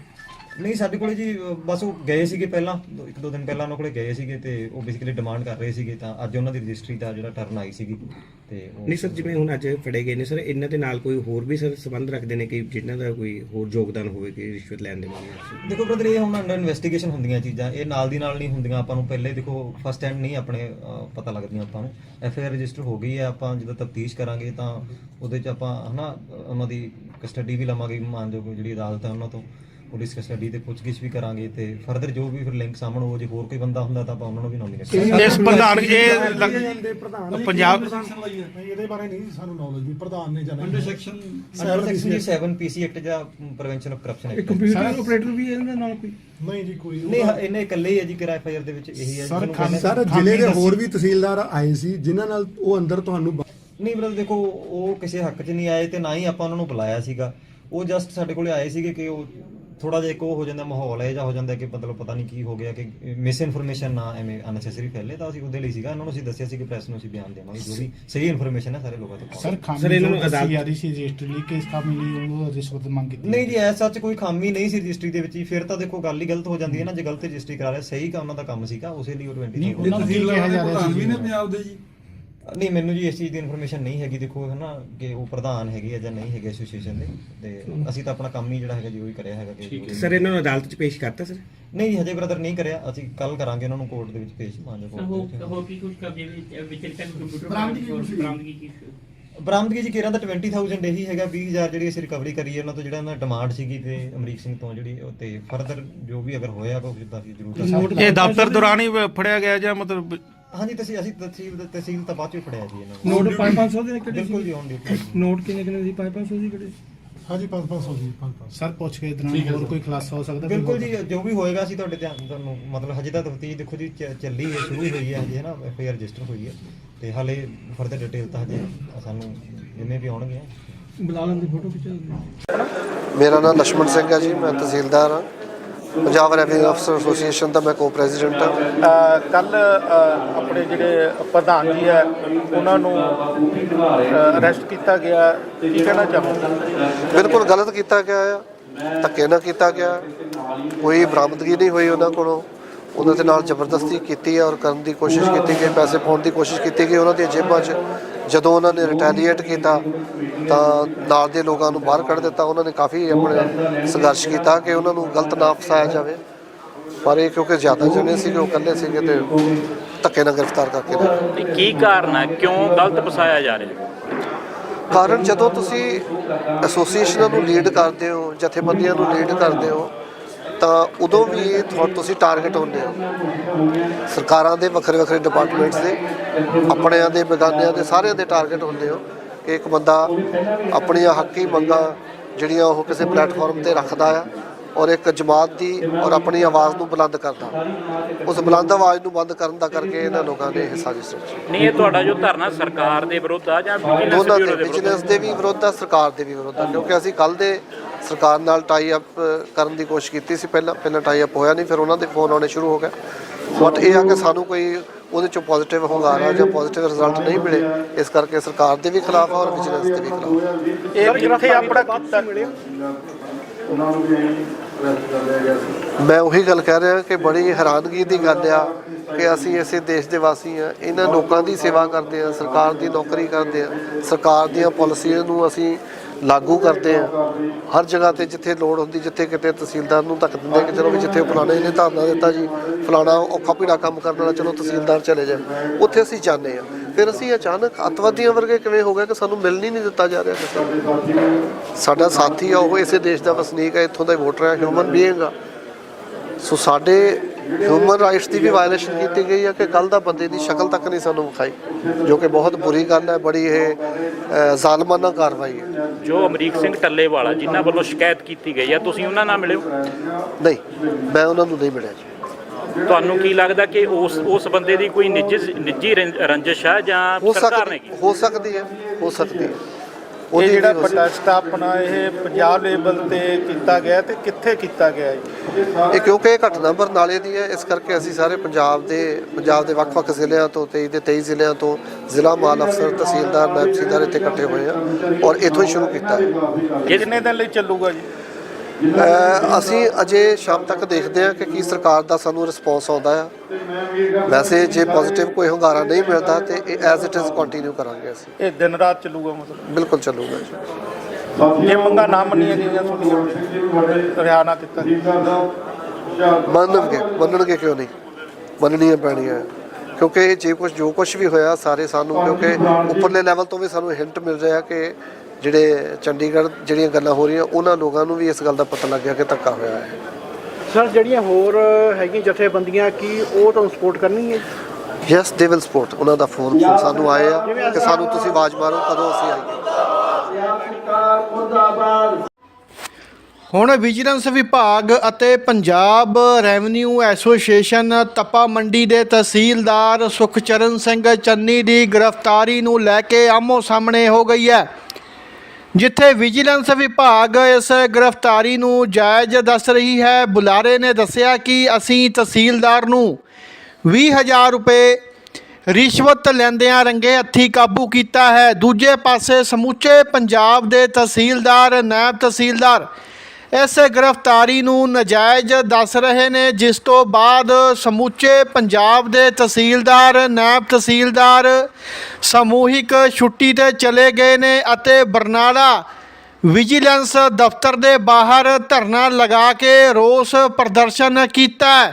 ਨਹੀਂ ਸਾਡੇ ਕੋਲੇ ਜੀ ਅਹ, ਬਸ ਉਹ ਗਏ ਸੀਗੇ ਪਹਿਲਾਂ ਦੋ- ਇੱਕ ਦੋ ਦਿਨ ਪਹਿਲਾਂ ਉਹਨਾਂ ਕੋਲੇ ਗਏ ਸੀਗੇ ਤੇ ਉਹ ਬੇਸਿਕਲੀ ਡਿਮਾਂਡ ਕਰ ਰਹੇ ਸੀਗੇ ਤਾਂ ਅੱਜ ਉਹਨਾਂ ਦੀ ਰਜਿਸਟਰੀ ਦਾ ਜਿਹੜਾ ਟਰਨ ਆਈ ਸੀਗੀ ਤੇ ਉਹ ਨਹੀਂ ਸਰ ਜਿਵੇਂ ਹੁਣ ਅੱਜ ਫੜੇ ਗਏ ਨੇ ਸਰ ਇਹਨਾਂ ਦੇ ਨਾਲ ਕੋਈ ਹੋਰ ਵੀ ਸਰ ਸੰਬੰਧ ਰੱਖਦੇ ਨੇ ਕਿ ਜਿਨ੍ਹਾਂ ਦਾ ਕੋਈ ਹੋਰ ਯੋਗਦਾਨ ਹੋਵੇ ਕਿ ਰਿਸ਼ਵਤ ਲੈਣ ਦੇ ਮਾਮਲੇ ਦੇਖੋ ਬ੍ਰਦਰ ਇਹ ਹੁਣ ਅੰਡਰ ਇਨਵੈਸਟੀਗੇਸ਼ਨ ਹੁੰਦੀਆਂ ਚੀਜ਼ਾਂ ਇਹ ਨਾਲ ਦੀ ਨਾਲ ਨਹੀਂ ਹੁੰਦੀਆਂ ਆਪਾਂ ਨੂੰ ਪਹਿਲੇ ਦੇਖੋ ਫਸਟ ਹੈਂਡ ਨਹੀਂ ਆਪਣੇ ਅਹ, ਪਤਾ ਲੱਗਦੀਆਂ ਆਪਾਂ ਨੂੰ। ਐਫ ਆਈ ਆਰ ਰਜਿਸਟਰ ਹੋ ਗਈ ਹੈ ਆਪਾਂ ਜਦੋਂ ਤਫਤੀਸ਼ ਕਰਾਂਗੇ ਤਾਂ ਉਹਦੇ ਚ ਆਪਾਂ ਹਨਾ ਉਹਨਾਂ ਦੀ ਕਸਟਡੀ ਵੀ ਲਵਾਂਗੇ ਮਾਨਯੋਗ ਜਿਹੜੀ ਅਦਾਲਤ ਹੈ ਉਹਨਾਂ ਤੋਂ। ਪੁਲਿਸ ਕਸਟਡੀ ਤੇ ਪੁੱਛਗਿੱਛ ਵੀ ਕਰਾਂਗੇ ਤੇ ਫਰਦਰ ਜੋ ਵੀ ਫਿਰ ਲਿੰਕ ਸਾਹਮਣੇ ਹੋ ਜੇ ਹੋਰ ਕੋਈ ਬੰਦਾ ਹੁੰਦਾ ਤਾਂ ਆਪਾਂ ਉਹਨਾਂ ਨੂੰ ਵੀ ਨੋਮੀਨੇਟ ਕਰਾਂਗੇ। ਇਸ ਪ੍ਰਧਾਨ ਇਹ ਲੱਗ- ਪੰਜਾਬ ਇਹਦੇ ਬਾਰੇ ਨਹੀਂ ਸਾਨੂੰ ਨੌਲੇਜ ਵੀ ਪ੍ਰਧਾਨ ਨੇ ਜਾਣਿਆ under section under section 7 PC act ਜਾਂ ਪ੍ਰੀਵੈਂਸ਼ਨ ਆਫ ਕਰਪਸ਼ਨ ਇਹ ਐਕਟ ਕੰਪਿਊਟਰ ਆਪਰੇਟਰ ਵੀ ਹੈ ਇਹਦੇ ਨਾਲ ਕੋਈ? ਨਹੀਂ ਜੀ ਕੋਈ ਨਹੀਂ ਹਾਂ, ਇਹਨੇ ਇਕੱਲੇ ਹੀ ਹੈ ਜੀ ਕਿਰਾਏ ਫਾਇਰ ਦੇ ਵਿੱਚ ਇਹੀ ਹੈ ਕਹਿੰਦੇ- ਸਰ ਜ਼ਿਲ੍ਹੇ ਦੇ ਹੋਰ ਵੀ ਤਹਿਸੀਲਦਾਰ ਆਏ ਸੀ ਜਿਨ੍ਹਾਂ ਨਾਲ ਉਹ ਅੰਦਰ ਤੁਹਾਨੂੰ ਬ- ਨਹੀਂ ਬ੍ਰਦਰ ਦੇਖੋ ਉਹ ਕਿਸੇ ਹੱਕ 'ਚ ਨਹੀਂ ਆਏ ਤੇ ਨਾ ਹੀ ਆਪਾਂ ਉਹਨਾਂ ਨੂੰ ਬੁਲਾਇਆ ਸੀਗਾ। ਉਹ ਜਸਟ ਸਾਡੇ ਕੋਲੇ ਆਏ ਸੀਗੇ ਕਿ ਉਹ ਥੋੜਾ ਜਿਹਾ ਇੱਕ ਉਹ ਹੋ ਜਾਂਦਾ ਮਾਹੌਲ ਹੈ ਜਾਂ ਹੋ ਜਾਂਦਾ ਕਿ ਮਤਲਬ ਪਤਾ ਨਹੀਂ ਕੀ ਹੋ ਗਿਆ ਕਿ ਮਿਸ ਇਨਫੋਰਮੇਸ਼ਨ ਨਾ ਐਵੇਂ ਅਨਸੈਸਰੀ ਫੈਲੇ ਤਾਂ ਅਸੀਂ ਉਹਦੇ ਲਈ ਸੀਗਾ ਇਹਨਾਂ ਨੂੰ ਅਸੀਂ ਦੱਸਿਆ ਸੀ ਕਿ ਪ੍ਰੈਸ ਨੂੰ ਅਸੀਂ ਬਿਆਨ ਦੇਵਾਂਗੇ ਜੋ ਵੀ ਸਹੀ ਇਨਫੋਰਮੇਸ਼ਨ ਹੈ ਸਾਰੇ ਲੋਕਾਂ ਤੱਕ। ਸਰ ਖਾਮੀ ਸਰ, ਇਹਨਾਂ ਨੂੰ ਅਦਾਲਤ- ਜਾ ਰਹੀ ਸੀ ਰਜਿਸਟਰ ਲਈ ਕਿ ਇਸ ਕੰਮ ਲਈ ਉਹ ਰਿਸ਼ਵਤ ਮੰਗ ਕੀਤੀ ਨਹੀਂ ਜੀ ਐਸਾ ਸੱਚ ਕੋਈ ਖਾਮੀ ਨਹੀਂ ਸੀ ਰਜਿਸਟਰੀ ਦੇ ਵਿੱਚ ਹੀ ਫਿਰ ਤਾਂ ਦੇਖੋ ਗੱਲ ਹੀ ਗਲਤ ਹੋ ਜਾਂਦੀ ਹੈ ਨਾ ਜੇ ਗਲਤ ਰਜਿਸਟਰੀ ਕਰਾ ਰਿਹਾ ਸਹੀ ਕਾ ਉਹਨਾਂ ਦਾ ਕੰਮ ਸੀਗਾ ਉਸੇ ਲਈ ਉਹ 20 ਨਹੀਂ ਉਹਨਾਂ ਨੂੰ ਕਿਹਾ ਜਾ ਰਿਹਾ ਸੀ ਜੀ? ਨਹੀਂ ਮੈਨੂੰ ਜੀ ਇਸ ਚੀਜ਼ ਦੀ ਇਨਫੋਰਮੇਸ਼ਨ ਨਹੀਂ ਹੈਗੀ। ਦੇਖੋ ਹੈ ਨਾ ਕਿ ਉਹ ਪ੍ਰਧਾਨ ਹੈਗੇ ਆ ਜਾਂ ਨਹੀਂ ਹੈਗੇ ਐਸੋਸੀਏਸ਼ਨ ਦੇ। ਤੇ ਅਸੀਂ ਤਾਂ ਆਪਣਾ ਕੰਮ ਹੀ ਜਿਹੜਾ ਹੈਗਾ ਜੀ ਉਹੀ ਕਰਿਆ ਹੈਗਾ ਕਿ ਸਰ ਇਹਨਾਂ ਨੂੰ ਅਦਾਲਤ 'ਚ ਪੇਸ਼ ਕਰਤਾ ਸਰ? ਨਹੀਂ ਹਜੇ ਬ੍ਰਦਰ ਨਹੀਂ ਕਰਿਆ। ਅਸੀਂ ਕੱਲ ਕਰਾਂਗੇ ਉਹਨਾਂ ਨੂੰ ਕੋਰਟ ਦੇ ਵਿੱਚ ਪੇਸ਼ ਮਾਂਜੋ ਹੋ ਕੀ ਕੁਝ ਕਬਜ਼ੇ ਵਿੱਚ ਵਿਚਲ ਤੱਕ ਕੰਪਿਊਟਰ ਬਰਾਮਦਗੀ ਕੀ ਬਰਾਮਦਗੀ ਜੀ ਕੇਰਾਂ ਦਾ 20000 ਇਹੀ ਹੈਗਾ। 20000 ਜਿਹੜੀ ਅਸੀਂ ਰਿਕਵਰੀ ਕਰੀ ਹੈ ਉਹਨਾਂ ਤੋਂ ਜਿਹੜਾ ਉਹਨਾਂ ਡਿਮਾਂਡ ਸੀਗੀ ਤੇ ਅਮਰੀਕ ਸਿੰਘ ਤੋਂ ਜਿਹੜੀ ਉਹ ਤੇ ਫਰਦਰ ਜੋ ਵੀ ਅਗਰ ਹੋਇਆ ਕੋਈ ਜਿੱਦਾਂ ਅਸੀਂ ਜ਼ਰੂਰ ਦੱਸਾਂਗੇ ਇਹ ਦਫ਼ਤਰ ਦੌਰਾਨ ਹੀ ਫੜਿਆ ਗਿਆ ਜਾਂ ਮਤਲਬ ਹਾਂਜੀ ਤੁਸੀਂ ਅਸੀਂ ਤਹਿਸੀਲ ਤਹਿਸੀਲ ਤਾਂ ਬਾਅਦ ਚ ਫੜਿਆ ਜੀ ਨੋਟ 5-500 ਦੇ ਬਿਲਕੁਲ ਜੀ ਸੀ ਔਨ ਨੋਟ ਕਿੰਨੇ ਕਿੰਨੇ ਸੀ 5-500 ਕਿਹੜੇ? ਹਾਂਜੀ 5-500 ਜੀ ਸਰ ਪੁੱਛ ਕੇ ਇਦਾਂ ਹੋਰ ਕੋਈ ਖੁਲਾਸਾ ਹੋ ਸਕਦਾ? ਬਿਲਕੁਲ ਜੀ ਜੋ ਵੀ ਹੋਏਗਾ ਅਸੀਂ ਤੁਹਾਡੇ ਧਿਆਨ ਤੁਹਾਨੂੰ ਮਤਲਬ ਹਜੇ ਤਾਂ ਤਫਤੀਸ਼ ਦੇਖੋ ਜੀ ਚੱਲੀ ਹੈ ਸ਼ੁਰੂ ਹੋਈ ਹੈ ਜੀ ਹੈ ਨਾ ਐਫ ਰਜਿਸਟਰ ਹੋਈ ਹੈ। ਤੇ ਹਾਲੇ ਫਰਦਰ ਡਿਟੇਲ ਤਾਂ ਹਜੇ ਸਾਨੂੰ ਜਿੰਨੇ ਵੀ ਆਉਣਗੇ। ਮੇਰਾ ਨਾਮ ਲక్ష్మణ ਸਿੰਘ ਜੀ ਮੈਂ ਤਹਿਸੀਲਦਾਰ ਹਾਂ। ਪੰਜਾਬ ਰੈਵਨਿਊ ਅਫਸਰ ਐਸੋਸੀਏਸ਼ਨ ਦਾ ਮੈਂ ਕੋ ਪ੍ਰੈਜ਼ੀਡੈਂਟ ਹਾਂ ਕੱਲ ਆਪਣੇ ਜਿਹੜੇ ਪ੍ਰਧਾਨ ਜੀ ਹੈ ਉਹਨਾਂ ਨੂੰ ਅਰੈਸਟ ਕੀਤਾ ਗਿਆ। ਕੀ ਕਹਿਣਾ ਚਾਹੋਗੇ? ਬਿਲਕੁਲ ਗਲਤ ਕੀਤਾ ਗਿਆ ਆ। ਧੱਕੇ ਨਾਲ ਕੀਤਾ ਗਿਆ। ਕੋਈ ਬਰਾਮਦਗੀ ਨਹੀਂ ਹੋਈ ਉਹਨਾਂ ਕੋਲੋਂ। ਉਹਨਾਂ ਦੇ ਨਾਲ ਜ਼ਬਰਦਸਤੀ ਕੀਤੀ ਹੈ ਔਰ ਕਰਨ ਦੀ ਕੋਸ਼ਿਸ਼ ਕੀਤੀ ਗਈ ਪੈਸੇ ਪਾਉਣ ਦੀ ਕੋਸ਼ਿਸ਼ ਕੀਤੀ ਗਈ। ਉਹਨਾਂ ਦੀਆਂ ਜੇਬਾਂ 'ਚ ਜਦੋਂ ਉਹਨਾਂ ਨੇ ਰਿਟੈਲੀਏਟ ਕੀਤਾ ਤਾਂ ਨਾਲ ਦੇ ਲੋਕਾਂ ਨੂੰ ਬਾਹਰ ਕੱਢ ਦਿੱਤਾ। ਉਹਨਾਂ ਨੇ ਕਾਫੀ ਆਪਣੇ ਸੰਘਰਸ਼ ਕੀਤਾ ਕਿ ਉਹਨਾਂ ਨੂੰ ਗਲਤ ਨਾ ਫਸਾਇਆ ਜਾਵੇ। ਪਰ ਇਹ ਕਿਉਂਕਿ ਜ਼ਿਆਦਾ ਜਣੇ ਸੀਗੇ ਉਹ ਇਕੱਲੇ ਸੀਗੇ ਤੇ ਧੱਕੇ ਨਾਲ ਗ੍ਰਿਫਤਾਰ ਕਰਕੇ ਤੇ ਕੀ ਕਾਰਨ ਹੈ? ਕਿਉਂ ਗਲਤ ਫਸਾਇਆ ਜਾ ਰਿਹਾ? ਕਾਰਨ ਜਦੋਂ ਤੁਸੀਂ ਐਸੋਸੀਏਸ਼ਨਾਂ ਨੂੰ ਲੀਡ ਕਰਦੇ ਹੋ ਜਥੇਬੰਦੀਆਂ ਨੂੰ ਲੀਡ ਕਰਦੇ ਹੋ ਤਾਂ ਉਦੋਂ ਵੀ ਤੁਹਾ- ਤੁਸੀਂ ਟਾਰਗੇਟ ਹੁੰਦੇ ਹੋ। ਸਰਕਾਰਾਂ ਦੇ ਵੱਖਰੇ ਵੱਖਰੇ ਡਿਪਾਰਟਮੈਂਟਸ ਦੇ ਆਪਣਿਆਂ ਦੇ ਬੇਗਾਨਿਆਂ ਦੇ ਸਾਰਿਆਂ ਦੇ ਟਾਰਗੇਟ ਹੁੰਦੇ ਹੋ ਕਿ ਇੱਕ ਬੰਦਾ ਆਪਣੀਆਂ ਹੱਕੀ ਮੰਗਾਂ ਜਿਹੜੀਆਂ ਉਹ ਕਿਸੇ ਪਲੇਟਫਾਰਮ ਤੇ ਰੱਖਦਾ ਆ ਔਰ ਇੱਕ ਜਮਾਤ ਦੀ ਔਰ ਆਪਣੀ ਆਵਾਜ਼ ਨੂੰ ਬੁਲੰਦ ਕਰਦਾ। ਉਸ ਬੁਲੰਦ ਆਵਾਜ਼ ਨੂੰ ਬੰਦ ਕਰਨ ਦਾ ਕਰਕੇ ਇਹਨਾਂ ਲੋਕਾਂ ਨੇ ਇਹ ਸਾਜ਼ਿਸ਼ ਰਚੀ। ਨਹੀਂ ਇਹ ਤੁਹਾਡਾ ਜੋ ਧਰਨਾ ਸਰਕਾਰ ਦੇ ਵਿਰੁੱਧ ਆ ਜਾਂ ਬਿਜ਼ਨਸ ਦੇ ਵਿਰੋਧ? ਆ ਸਰਕਾਰ ਦੇ ਵੀ ਵਿਰੋਧ ਆ ਕਿਉਂਕਿ ਅਸੀਂ ਕੱਲ ਦੇ ਸਰਕਾਰ ਨਾਲ ਟਾਈ ਅਪ ਕਰਨ ਦੀ ਕੋਸ਼ਿਸ਼ ਕੀਤੀ ਸੀ ਪਹਿਲਾਂ ਪਹਿਲਾਂ ਟਾਈ ਅਪ ਹੋਇਆ ਨਹੀਂ ਫਿਰ ਉਹਨਾਂ ਦੇ ਫੋਨ ਆਉਣੇ ਸ਼ੁਰੂ ਹੋ ਗਏ। ਬਟ ਇਹ ਆ ਕਿ ਸਾਨੂੰ ਕੋਈ ਉਹਦੇ ਚੋਂ ਪੋਜ਼ਿਟਿਵ ਹੁੰਗਾਰਾ ਜਾਂ ਪੋਜ਼ਿਟਿਵ ਰਿਜ਼ਲਟ ਨਹੀਂ ਮਿਲੇ ਇਸ ਕਰਕੇ ਸਰਕਾਰ ਦੇ ਵੀ ਖਿਲਾਫ ਆ ਔਰ ਬਿਜ਼ਨਸ ਦੇ ਵੀ ਖਿਲਾਫ। ਆ। ਇਹ ਜਿੱਥੇ ਆਪਣਾ ਕੀਤਾ? ਮੈਂ ਉਹੀ ਗੱਲ ਕਹਿ ਰਿਹਾ ਕਿ ਬੜੀ ਹੈਰਾਨਗੀ ਦੀ ਗੱਲ ਆ ਕਿ ਅਸੀਂ ਇਸੇ ਦੇਸ਼ ਦੇ ਵਾਸੀ ਆ ਇਹਨਾਂ ਲੋਕਾਂ ਦੀ ਸੇਵਾ ਕਰਦੇ ਆ ਸਰਕਾਰ ਦੀ ਨੌਕਰੀ ਕਰਦੇ ਆ ਸਰਕਾਰ ਦੀਆਂ ਪਾਲਿਸੀਆਂ ਨੂੰ ਅਸੀਂ ਲਾਗੂ ਕਰਦੇ ਆ। ਹਰ ਜਗ੍ਹਾ ਤੇ ਜਿੱਥੇ ਲੋੜ ਹੁੰਦੀ, ਜਿੱਥੇ ਕਿਤੇ ਤਹਿਸੀਲਦਾਰ ਨੂੰ ਧੱਕ ਦਿੰਦੇ ਕਿ ਚਲੋ ਵੀ ਜਿੱਥੇ ਫਲਾਣੇ ਨੇ ਧਰਨਾ ਦਿੱਤਾ ਜੀ, ਫਲਾਣਾ ਔਖਾ ਪੀੜਾ ਕੰਮ ਕਰਨ ਵਾਲਾ, ਚਲੋ ਤਹਿਸੀਲਦਾਰ ਚਲੇ ਜਾਏ ਉੱਥੇ ਅਸੀਂ ਜਾਂਦੇ ਆ। ਫਿਰ ਅਸੀਂ ਅਚਾਨਕ ਅੱਤਵਾਦੀਆਂ ਵਰਗੇ ਕਿਵੇਂ ਹੋ ਗਿਆ ਕਿ ਸਾਨੂੰ ਮਿਲਣ ਹੀ ਨਹੀਂ ਦਿੱਤਾ ਜਾ ਰਿਹਾ ਕਿਸੇ ਸਾਡਾ ਸਾਥੀ ਆ, ਉਹ ਇਸੇ ਦੇਸ਼ ਦਾ ਵਸਨੀਕ ਹੈ ਇੱਥੋਂ ਦਾ ਵੋਟਰ ਹੈ ਹਿਊਮਨ ਬੀਇੰਗ ਆ। ਸੋ ਸਾਡੇ ਹਿਊਮਨ ਰਾਈਟਸ ਦੀ ਵੀ ਵਾਇਲੇਸ਼ਨ ਕੀਤੀ ਗਈ ਹੈ ਕਿ ਕੱਲ ਦਾ ਬੰਦੇ ਦੀ ਸ਼ਕਲ ਤੱਕ ਨਹੀਂ ਸਾਨੂੰ ਵਿਖਾਈ ਜੋ ਕਿ ਬਹੁਤ ਬੁਰੀ ਗੱਲ ਹੈ ਬੜੀ ਇਹ ਅ, ਜ਼ਾਲਮਾਨਾ ਕਾਰਵਾਈ ਹੈ। ਜੋ ਅਮਰੀਕ ਸਿੰਘ ਟੱਲੇਵਾਲਾ ਜਿਨ੍ਹਾਂ ਵੱਲੋਂ ਸ਼ਿਕਾਇਤ ਕੀਤੀ ਗਈ ਆ ਤੁਸੀਂ ਉਹਨਾਂ ਨਾਲ ਮਿਲਿਓ ਨਹੀਂ ਮੈਂ ਉਹਨਾਂ ਨੂੰ ਨਹੀਂ ਮਿਲਿਆ ਜੀ। ਤੁਹਾਨੂੰ ਕੀ ਲੱਗਦਾ ਕਿ ਉਸ ਉਸ ਬੰਦੇ ਦੀ ਕੋਈ ਨਿੱਜੀ ਨਿੱਜੀ ਰੰ- ਰੰਜਿਸ਼ ਹੈ ਜਾਂ ਹੋ ਸਰਕਾਰ ਸਕਦੀ ਨੇ ਕੀ? ਹੋ ਸਕਦੀ ਹੈ ਹੋ ਸਕਦੀ ਹੈ। ਇਹ ਜਿਹੜਾ। ਪ੍ਰੋਟੈਸਟ ਆਪਣਾ ਇਹ ਪੰਜਾਬ ਲੈਵਲ ਤੇ ਕੀਤਾ ਗਿਆ ਤੇ ਕਿੱਥੇ ਕੀਤਾ ਗਿਆ ਜੀ ਇਹ ਕਿਉਂਕਿ ਇਹ ਘਟਨਾ ਬਰਨਾਲੇ ਦੀ ਹੈ ਇਸ ਕਰਕੇ ਅਸੀਂ ਸਾਰੇ ਪੰਜਾਬ ਦੇ ਪੰਜਾਬ ਦੇ ਵੱਖ-ਵੱਖ ਜ਼ਿਲ੍ਹਿਆਂ ਤੋਂ 23 ਦੇ 23 ਜ਼ਿਲ੍ਹਿਆਂ ਤੋਂ ਜ਼ਿਲ੍ਹਾ ਮਾਲ ਅਫਸਰ ਤਹਿਸੀਲਦਾਰ ਨਾਇਬ ਤਹਿਸੀਲਦਾਰ ਇੱਥੇ ਇਕੱਠੇ ਹੋਏ ਆ ਔਰ ਇੱਥੋਂ ਹੀ ਸ਼ੁਰੂ ਕੀਤਾ ਹੈ ਕਿੰਨੇ ਦਿਨ ਲਈ ਚੱਲੂਗਾ ਜੀ ਅਸੀਂ ਅਜੇ ਸ਼ਾਮ ਤੱਕ ਦੇਖਦੇ ਹਾਂ ਕਿ ਕੀ ਸਰਕਾਰ ਦਾ ਸਾਨੂੰ ਰਿਸਪੌਂਸ ਆਉਂਦਾ ਆ। ਵੈਸੇ ਜੇ ਪੋਜ਼ਿਟਿਵ ਕੋਈ ਹੁੰਗਾਰਾ ਨਹੀਂ ਮਿਲਦਾ ਤੇ ਇਹ ਐਜ਼ ਇਟ ਇਜ਼ ਕੰਟੀਨਿਊ ਕਰਾਂਗੇ ਅਸੀਂ। ਇਹ ਦਿਨ ਰਾਤ ਚੱਲੂਗਾ ਮਤਲਬ? ਬਿਲਕੁਲ ਚੱਲੂਗਾ ਜੀ। ਜੇ ਮੰਗਾ ਨਾ ਮੰਨੀਆਂ ਗਈਆਂ ਤੁਹਾਡੀਆਂ ਰਿਆ ਨਾ ਕੀਤਾ। ਮੰਨਣਗੇ ਮੰਨਣਗੇ ਕਿਉਂ ਨਹੀਂ? ਮੰਨਣੀਆਂ ਪੈਣੀਆਂ। ਕਿਉਂਕਿ ਜੇ ਕੁਝ ਜੋ ਕੁਝ ਵੀ ਹੋਇਆ ਸਾਰੇ ਸਾਨੂੰ ਕਿਉਂਕਿ ਉੱਪਰਲੇ ਲੈਵਲ ਤੋਂ ਵੀ ਸਾਨੂੰ ਹਿੰਟ ਮਿਲ ਰਿਹਾ ਕਿ ਜਿਹੜੇ ਚੰਡੀਗੜ੍ਹ ਜਿਹੜੀਆਂ ਗੱਲਾਂ ਹੋ ਰਹੀਆਂ ਉਹਨਾਂ ਲੋਕਾਂ ਨੂੰ ਵੀ ਇਸ ਗੱਲ ਦਾ ਪਤਾ ਲੱਗ ਗਿਆ ਕਿ ਧੱਕਾ ਹੋਇਆ ਹੈ। ਸਰ ਜਿਹੜੀਆਂ ਹੋਰ ਹੈਗੀਆਂ ਜਥੇਬੰਦੀਆਂ ਕੀ ਉਹ ਤੁਹਾਨੂੰ ਸਪੋਰਟ ਕਰਨਗੀਆਂ? ਯੈਸ ਦੇ ਵਿਲ ਸਪੋਰਟ ਉਹਨਾਂ ਦਾ ਫੋਨ ਸਾਨੂੰ ਆਏ ਆ ਕਿ ਸਾਨੂੰ ਤੁਸੀਂ ਆਵਾਜ਼ ਮਾਰੋ ਕਦੋਂ ਅਸੀਂ ਆਈਏ। ਹੁਣ ਵਿਜੀਲੈਂਸ ਵਿਭਾਗ ਅਤੇ ਪੰਜਾਬ ਰੈਵਨਿਊ ਐਸੋਸੀਏਸ਼ਨ ਤਪਾ ਮੰਡੀ ਦੇ ਤਹਿਸੀਲਦਾਰ ਸੁਖਚਰਨ ਸਿੰਘ ਚੰਨੀ ਦੀ ਗ੍ਰਿਫਤਾਰੀ ਨੂੰ ਲੈ ਕੇ ਆਮੋ ਸਾਹਮਣੇ ਹੋ ਗਈ ਹੈ। ਜਿੱਥੇ ਵਿਜੀਲੈਂਸ ਵਿਭਾਗ ਇਸ ਗ੍ਰਿਫਤਾਰੀ ਨੂੰ ਜਾਇਜ਼ ਦੱਸ ਰਹੀ ਹੈ, ਬੁਲਾਰੇ ਨੇ ਦੱਸਿਆ ਕਿ ਅਸੀਂ ਤਹਿਸੀਲਦਾਰ ਨੂੰ 20000 ਰੁਪਏ ਰਿਸ਼ਵਤ ਲੈਂਦਿਆਂ ਰੰਗੇ ਹੱਥੀ ਕਾਬੂ ਕੀਤਾ ਹੈ। ਦੂਜੇ ਪਾਸੇ ਸਮੁੱਚੇ ਪੰਜਾਬ ਦੇ ਤਹਿਸੀਲਦਾਰ ਨਾਇਬ ਤਹਿਸੀਲਦਾਰ ਇਸ ਗ੍ਰਿਫਤਾਰੀ ਨੂੰ ਨਜਾਇਜ਼ ਦੱਸ ਰਹੇ ਨੇ, ਜਿਸ ਤੋਂ ਬਾਅਦ ਸਮੁੱਚੇ ਪੰਜਾਬ ਦੇ ਤਹਿਸੀਲਦਾਰ, ਨਾਇਬ ਤਹਿਸੀਲਦਾਰ ਸਮੂਹਿਕ ਛੁੱਟੀ ਤੇ ਚਲੇ ਗਏ ਨੇ ਅਤੇ ਬਰਨਾਲਾ ਵਿਜੀਲੈਂਸ ਦਫ਼ਤਰ ਦੇ ਬਾਹਰ ਧਰਨਾ ਲਗਾ ਕੇ ਰੋਸ ਪ੍ਰਦਰਸ਼ਨ ਕੀਤਾ।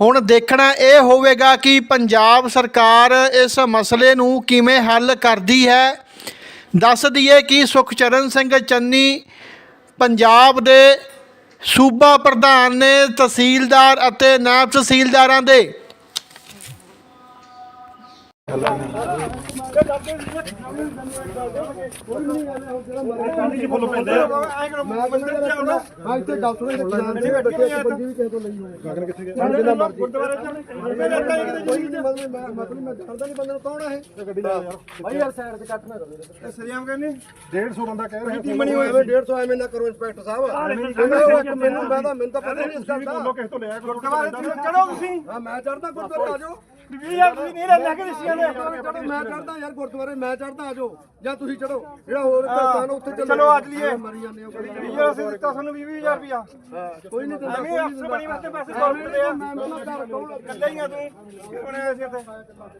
ਹੁਣ ਦੇਖਣਾ ਇਹ ਹੋਵੇਗਾ ਕਿ ਪੰਜਾਬ ਸਰਕਾਰ ਇਸ ਮਸਲੇ ਨੂੰ ਕਿਵੇਂ ਹੱਲ ਕਰਦੀ ਹੈ। ਦੱਸ ਦਈਏ ਕਿ ਸੁਖਚਰਨ ਸਿੰਘ ਚੰਨੀ ਪੰਜਾਬ ਦੇ ਸੂਬਾ ਪ੍ਰਧਾਨ ਨੇ ਤਹਿਸੀਲਦਾਰ ਅਤੇ ਨਾਇਬ ਤਹਿਸੀਲਦਾਰਾਂ ਦੇ 150 ਬੰਦਾ ਕਹਿ ਰਿਹਾ ਟੀਮ ਬਣੀ ਹੋਈ 150 ਐਵੇਂ ਨਾ ਕਰੋ ਇੰਸਪੈਕਟਰ ਸਾਹਿਬ ਮੈਨੂੰ ਤਾਂ ਪਤਾ ਨਹੀਂ ਇਸ ਗੱਲ ਦਾ ਬੋਲੋ ਤੁਸੀਂ ਹਾਂ ਮੈਂ ਚੜਦਾ ਗੁਰਦੁਆਰੇ ਆ ਜਾਓ। ਯਾਰ ਤੁਸੀਂ ਨਹੀਂ ਰਹਿੰਦਾ ਕਿ ਰਿਸ਼ੀਆਂ ਦੇ ਚੜੋ ਮੈਂ ਚੜਦਾ ਯਾਰ ਗੁਰਦੁਆਰੇ ਮੈਂ ਚੜਦਾ ਆ ਜਾਓ ਜਾਂ ਤੁਸੀਂ ਚੜੋ ਜਿਹੜਾ ਹੋਰ ਸਥਾਨ ਉੱਥੇ ਚੱਲੋ। ਚਲੋ ਅੱਜ ਲਈਏ ਮਰੀ ਜਾਂਦੇ ਹੋ ਯਾਰ ਅਸੀਂ ਦਿੱਤਾ ਤੁਹਾਨੂੰ 20000 ਰੁਪਿਆ ਕੋਈ ਨਹੀਂ ਦਿੰਦਾ ਕੋਈ ਅਫਸਰ ਬਣੀ ਵਾਸਤੇ ਪੈਸੇ ਗਵਰਨਮੈਂਟ ਦੇ ਆ। ਮੈਂ ਮੈਂ ਘਰ ਕੋਲ ਕੱਲੇ ਹੀ ਆ ਤੂੰ। ਹੁਣ ਅਸੀਂ ਇੱਥੇ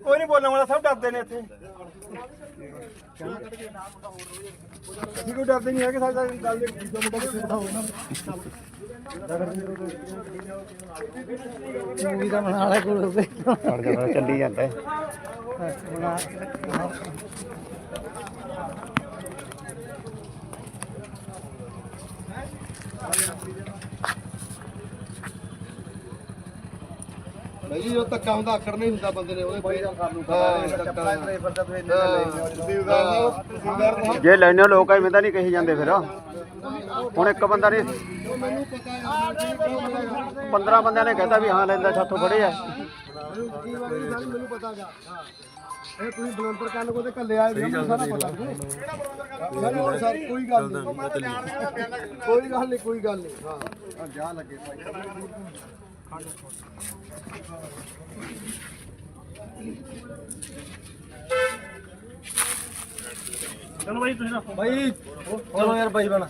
ਕੋਈ ਨਹੀਂ ਬੋਲਣ ਵਾਲਾ ਸਭ ਡਰਦੇ ਨੇ ਇੱਥੇ। ਅਸੀਂ ਕੋਈ ਡਰਦੇ ਨਹੀਂ ਹੈਗੇ ਸਾਡਾ ਗੱਲ ਦੇ ਦੂਜਾ ਮੁੰਡਾ ਕਿੱਥੇ ਬਿਠਾਓ ਇਹਨਾਂ ਨੂੰ ਛੱਡ ਜਾ ਚੱਲੀ ਜਾਂਦਾ ਹੈ। ਭਾਈ ਜੀ ਧੱਕਾ ਹੁੰਦਾ ਆਖੜ ਨਹੀਂ ਹੁੰਦਾ ਬੰਦੇ ਨੇ ਉਹਦੇ ਭਾਈ ਜੇ ਲੈਣੇ ਲੋਕ ਐਵੇਂ ਤਾਂ ਨਹੀਂ ਕਹੀ ਜਾਂਦੇ ਫਿਰ। ਹੁਣ ਇੱਕ ਬੰਦਾ ਨਹੀਂ ਮੈਨੂੰ ਪਤਾ ਹੈ 15 ਬੰਦਿਆਂ ਨੇ ਕਹਿਤਾ ਵੀ ਹਾਂ ਲੈਂਦਾ ਸਾਥੋਂ ਫੜੇ ਆ ਮੈਨੂੰ ਪਤਾ ਗਾ ਇਹ ਤੁਸੀਂ ਬਲੰਦਰ ਕੰਨ ਕੋਲ ਤੇ ਕੱਲੇ ਆਏ ਵੀ ਸਾਰਾ ਪਤਾ ਮੈਨੂੰ ਸਰ ਕੋਈ ਗੱਲ ਨਹੀਂ ਕੋਈ ਗੱਲ ਨਹੀਂ ਕੋਈ ਗੱਲ ਨਹੀਂ ਹਾਂ ਜਾ ਲੱਗੇ ਚਲੋ ਭਾਈ ਤੁਸੀਂ ਰੱਖੋ ਭਾਈ ਚਲੋ ਯਾਰ ਭਾਈ ਬਣਾ।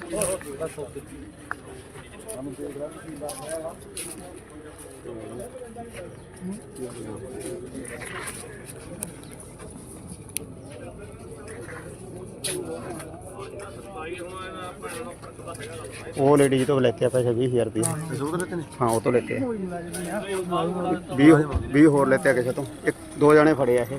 ਉਹ ਲੇਡੀ ਤੋਂ ਲੈਤੇ ਆ ਪੈਸੇ 20000 ਰੁਪਏ। ਹਾਂ ਉਹ ਤੋਂ ਲੈਤੇ ਆ। 20 20 ਹੋਰ ਲੈਤੇ ਆ ਕਿਸੇ ਤੋਂ। ਇੱਕ ਦੋ ਜਣੇ ਫੜੇ ਆ ਇਹ।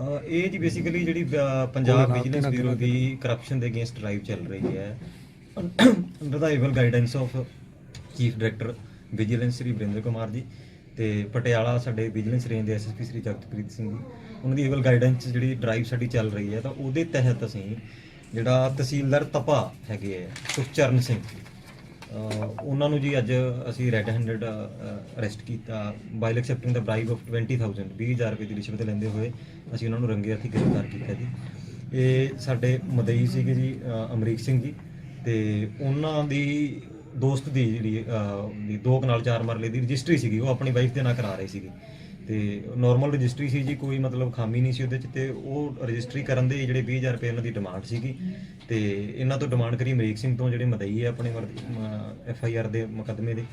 ਇਹ ਜੀ ਬੇਸਿਕਲੀ ਜਿਹੜੀ ਪੰਜਾਬ ਵਿਜੀਲੈਂਸ ਬਿਊਰੋ ਦੀ ਕਰਪਸ਼ਨ ਦੇ ਅਗੇਂਸਟ ਡਰਾਈਵ ਚੱਲ ਰਹੀ ਹੈ। Revival guidance of chief director vigilance Shri Barinder Kumar ji ਤੇ ਪਟਿਆਲਾ ਸਾਡੇ ਵਿਜੀਲੈਂਸ ਰੇਂਜ ਦੇ ਐਸਐਸਪੀ ਸ੍ਰੀ ਜਗਤਪ੍ਰੀਤ ਸਿੰਘ ਜੀ। ਉਹਨਾਂ ਦੀ ਏਵਲ ਗਾਈਡੈਂਸ ਜਿਹੜੀ ਡਰਾਈਵ ਸਾਡੀ ਚੱਲ ਰਹੀ ਹੈ ਤਾਂ ਉਹਦੇ ਤਹਿਤ ਅਸੀਂ ਜਿਹੜਾ ਤਹਿਸੀਲਦਾਰ ਤਪਾ ਹੈਗੇ ਆ ਸੁਖਚਰਨ ਸਿੰਘ ਅਹ ਉਹਨਾਂ ਨੂੰ ਜੀ ਅੱਜ ਅਸੀਂ ਰੈੱਡ ਹੈਂਡਡ ਅਰੈਸਟ ਕੀਤਾ। While accepting the bribe of 20000 20000 ਰੁਪਏ ਦੀ ਰਿਸ਼ਵਤ ਲੈਂਦੇ ਹੋਏ ਅਸੀਂ ਉਹਨਾਂ ਨੂੰ ਰੰਗੇ ਹੱਥੀਂ ਗ੍ਰਿਫਤਾਰ ਕੀਤਾ ਜੀ। ਇਹ ਸਾਡੇ ਮਦਈ ਸੀਗੇ ਜੀ ਅਮਰੀਕ ਸਿੰਘ ਜੀ ਤੇ ਉਹਨਾਂ ਦੀ ਦੋਸਤ ਦੀ ਜਿਹੜੀ ਦੀ ਦੋ ਕਨਾਲ ਚਾਰ ਮਰਲੇ ਦੀ ਰਜਿਸਟਰੀ ਸੀਗੀ, ਉਹ ਆਪਣੀ ਵਾਈਫ ਦੇ ਨਾਂ ਕਰਾ ਰਹੇ ਸੀਗੇ। ਤੇ ਨਾਰਮਲ ਰਜਿਸਟਰੀ ਸੀ ਜੀ, ਕੋਈ ਮਤਲਬ ਖਾਮੀ ਨਹੀਂ ਸੀ ਉਹਦੇ ਚ ਤੇ ਉਹ ਰਜਿਸਟਰੀ ਕਰਨ ਦੇ ਜਿਹੜੇ 20000 ਰੁਪਏ ਉਹਨਾਂ ਦੀ ਡਿਮਾਂਡ ਸੀਗੀ। ਤੇ ਇਹਨਾਂ ਤੋਂ ਡਿਮਾਂਡ ਕਰੀ ਅਮਰੀਕ ਸਿੰਘ ਤੋਂ ਜਿਹੜੇ ਮਦਈ ਹੈ ਆਪਣੇ ਐਫ ਆਈ ਆਰ ਦੇ ਮੁਕੱਦਮੇ ਦੇ।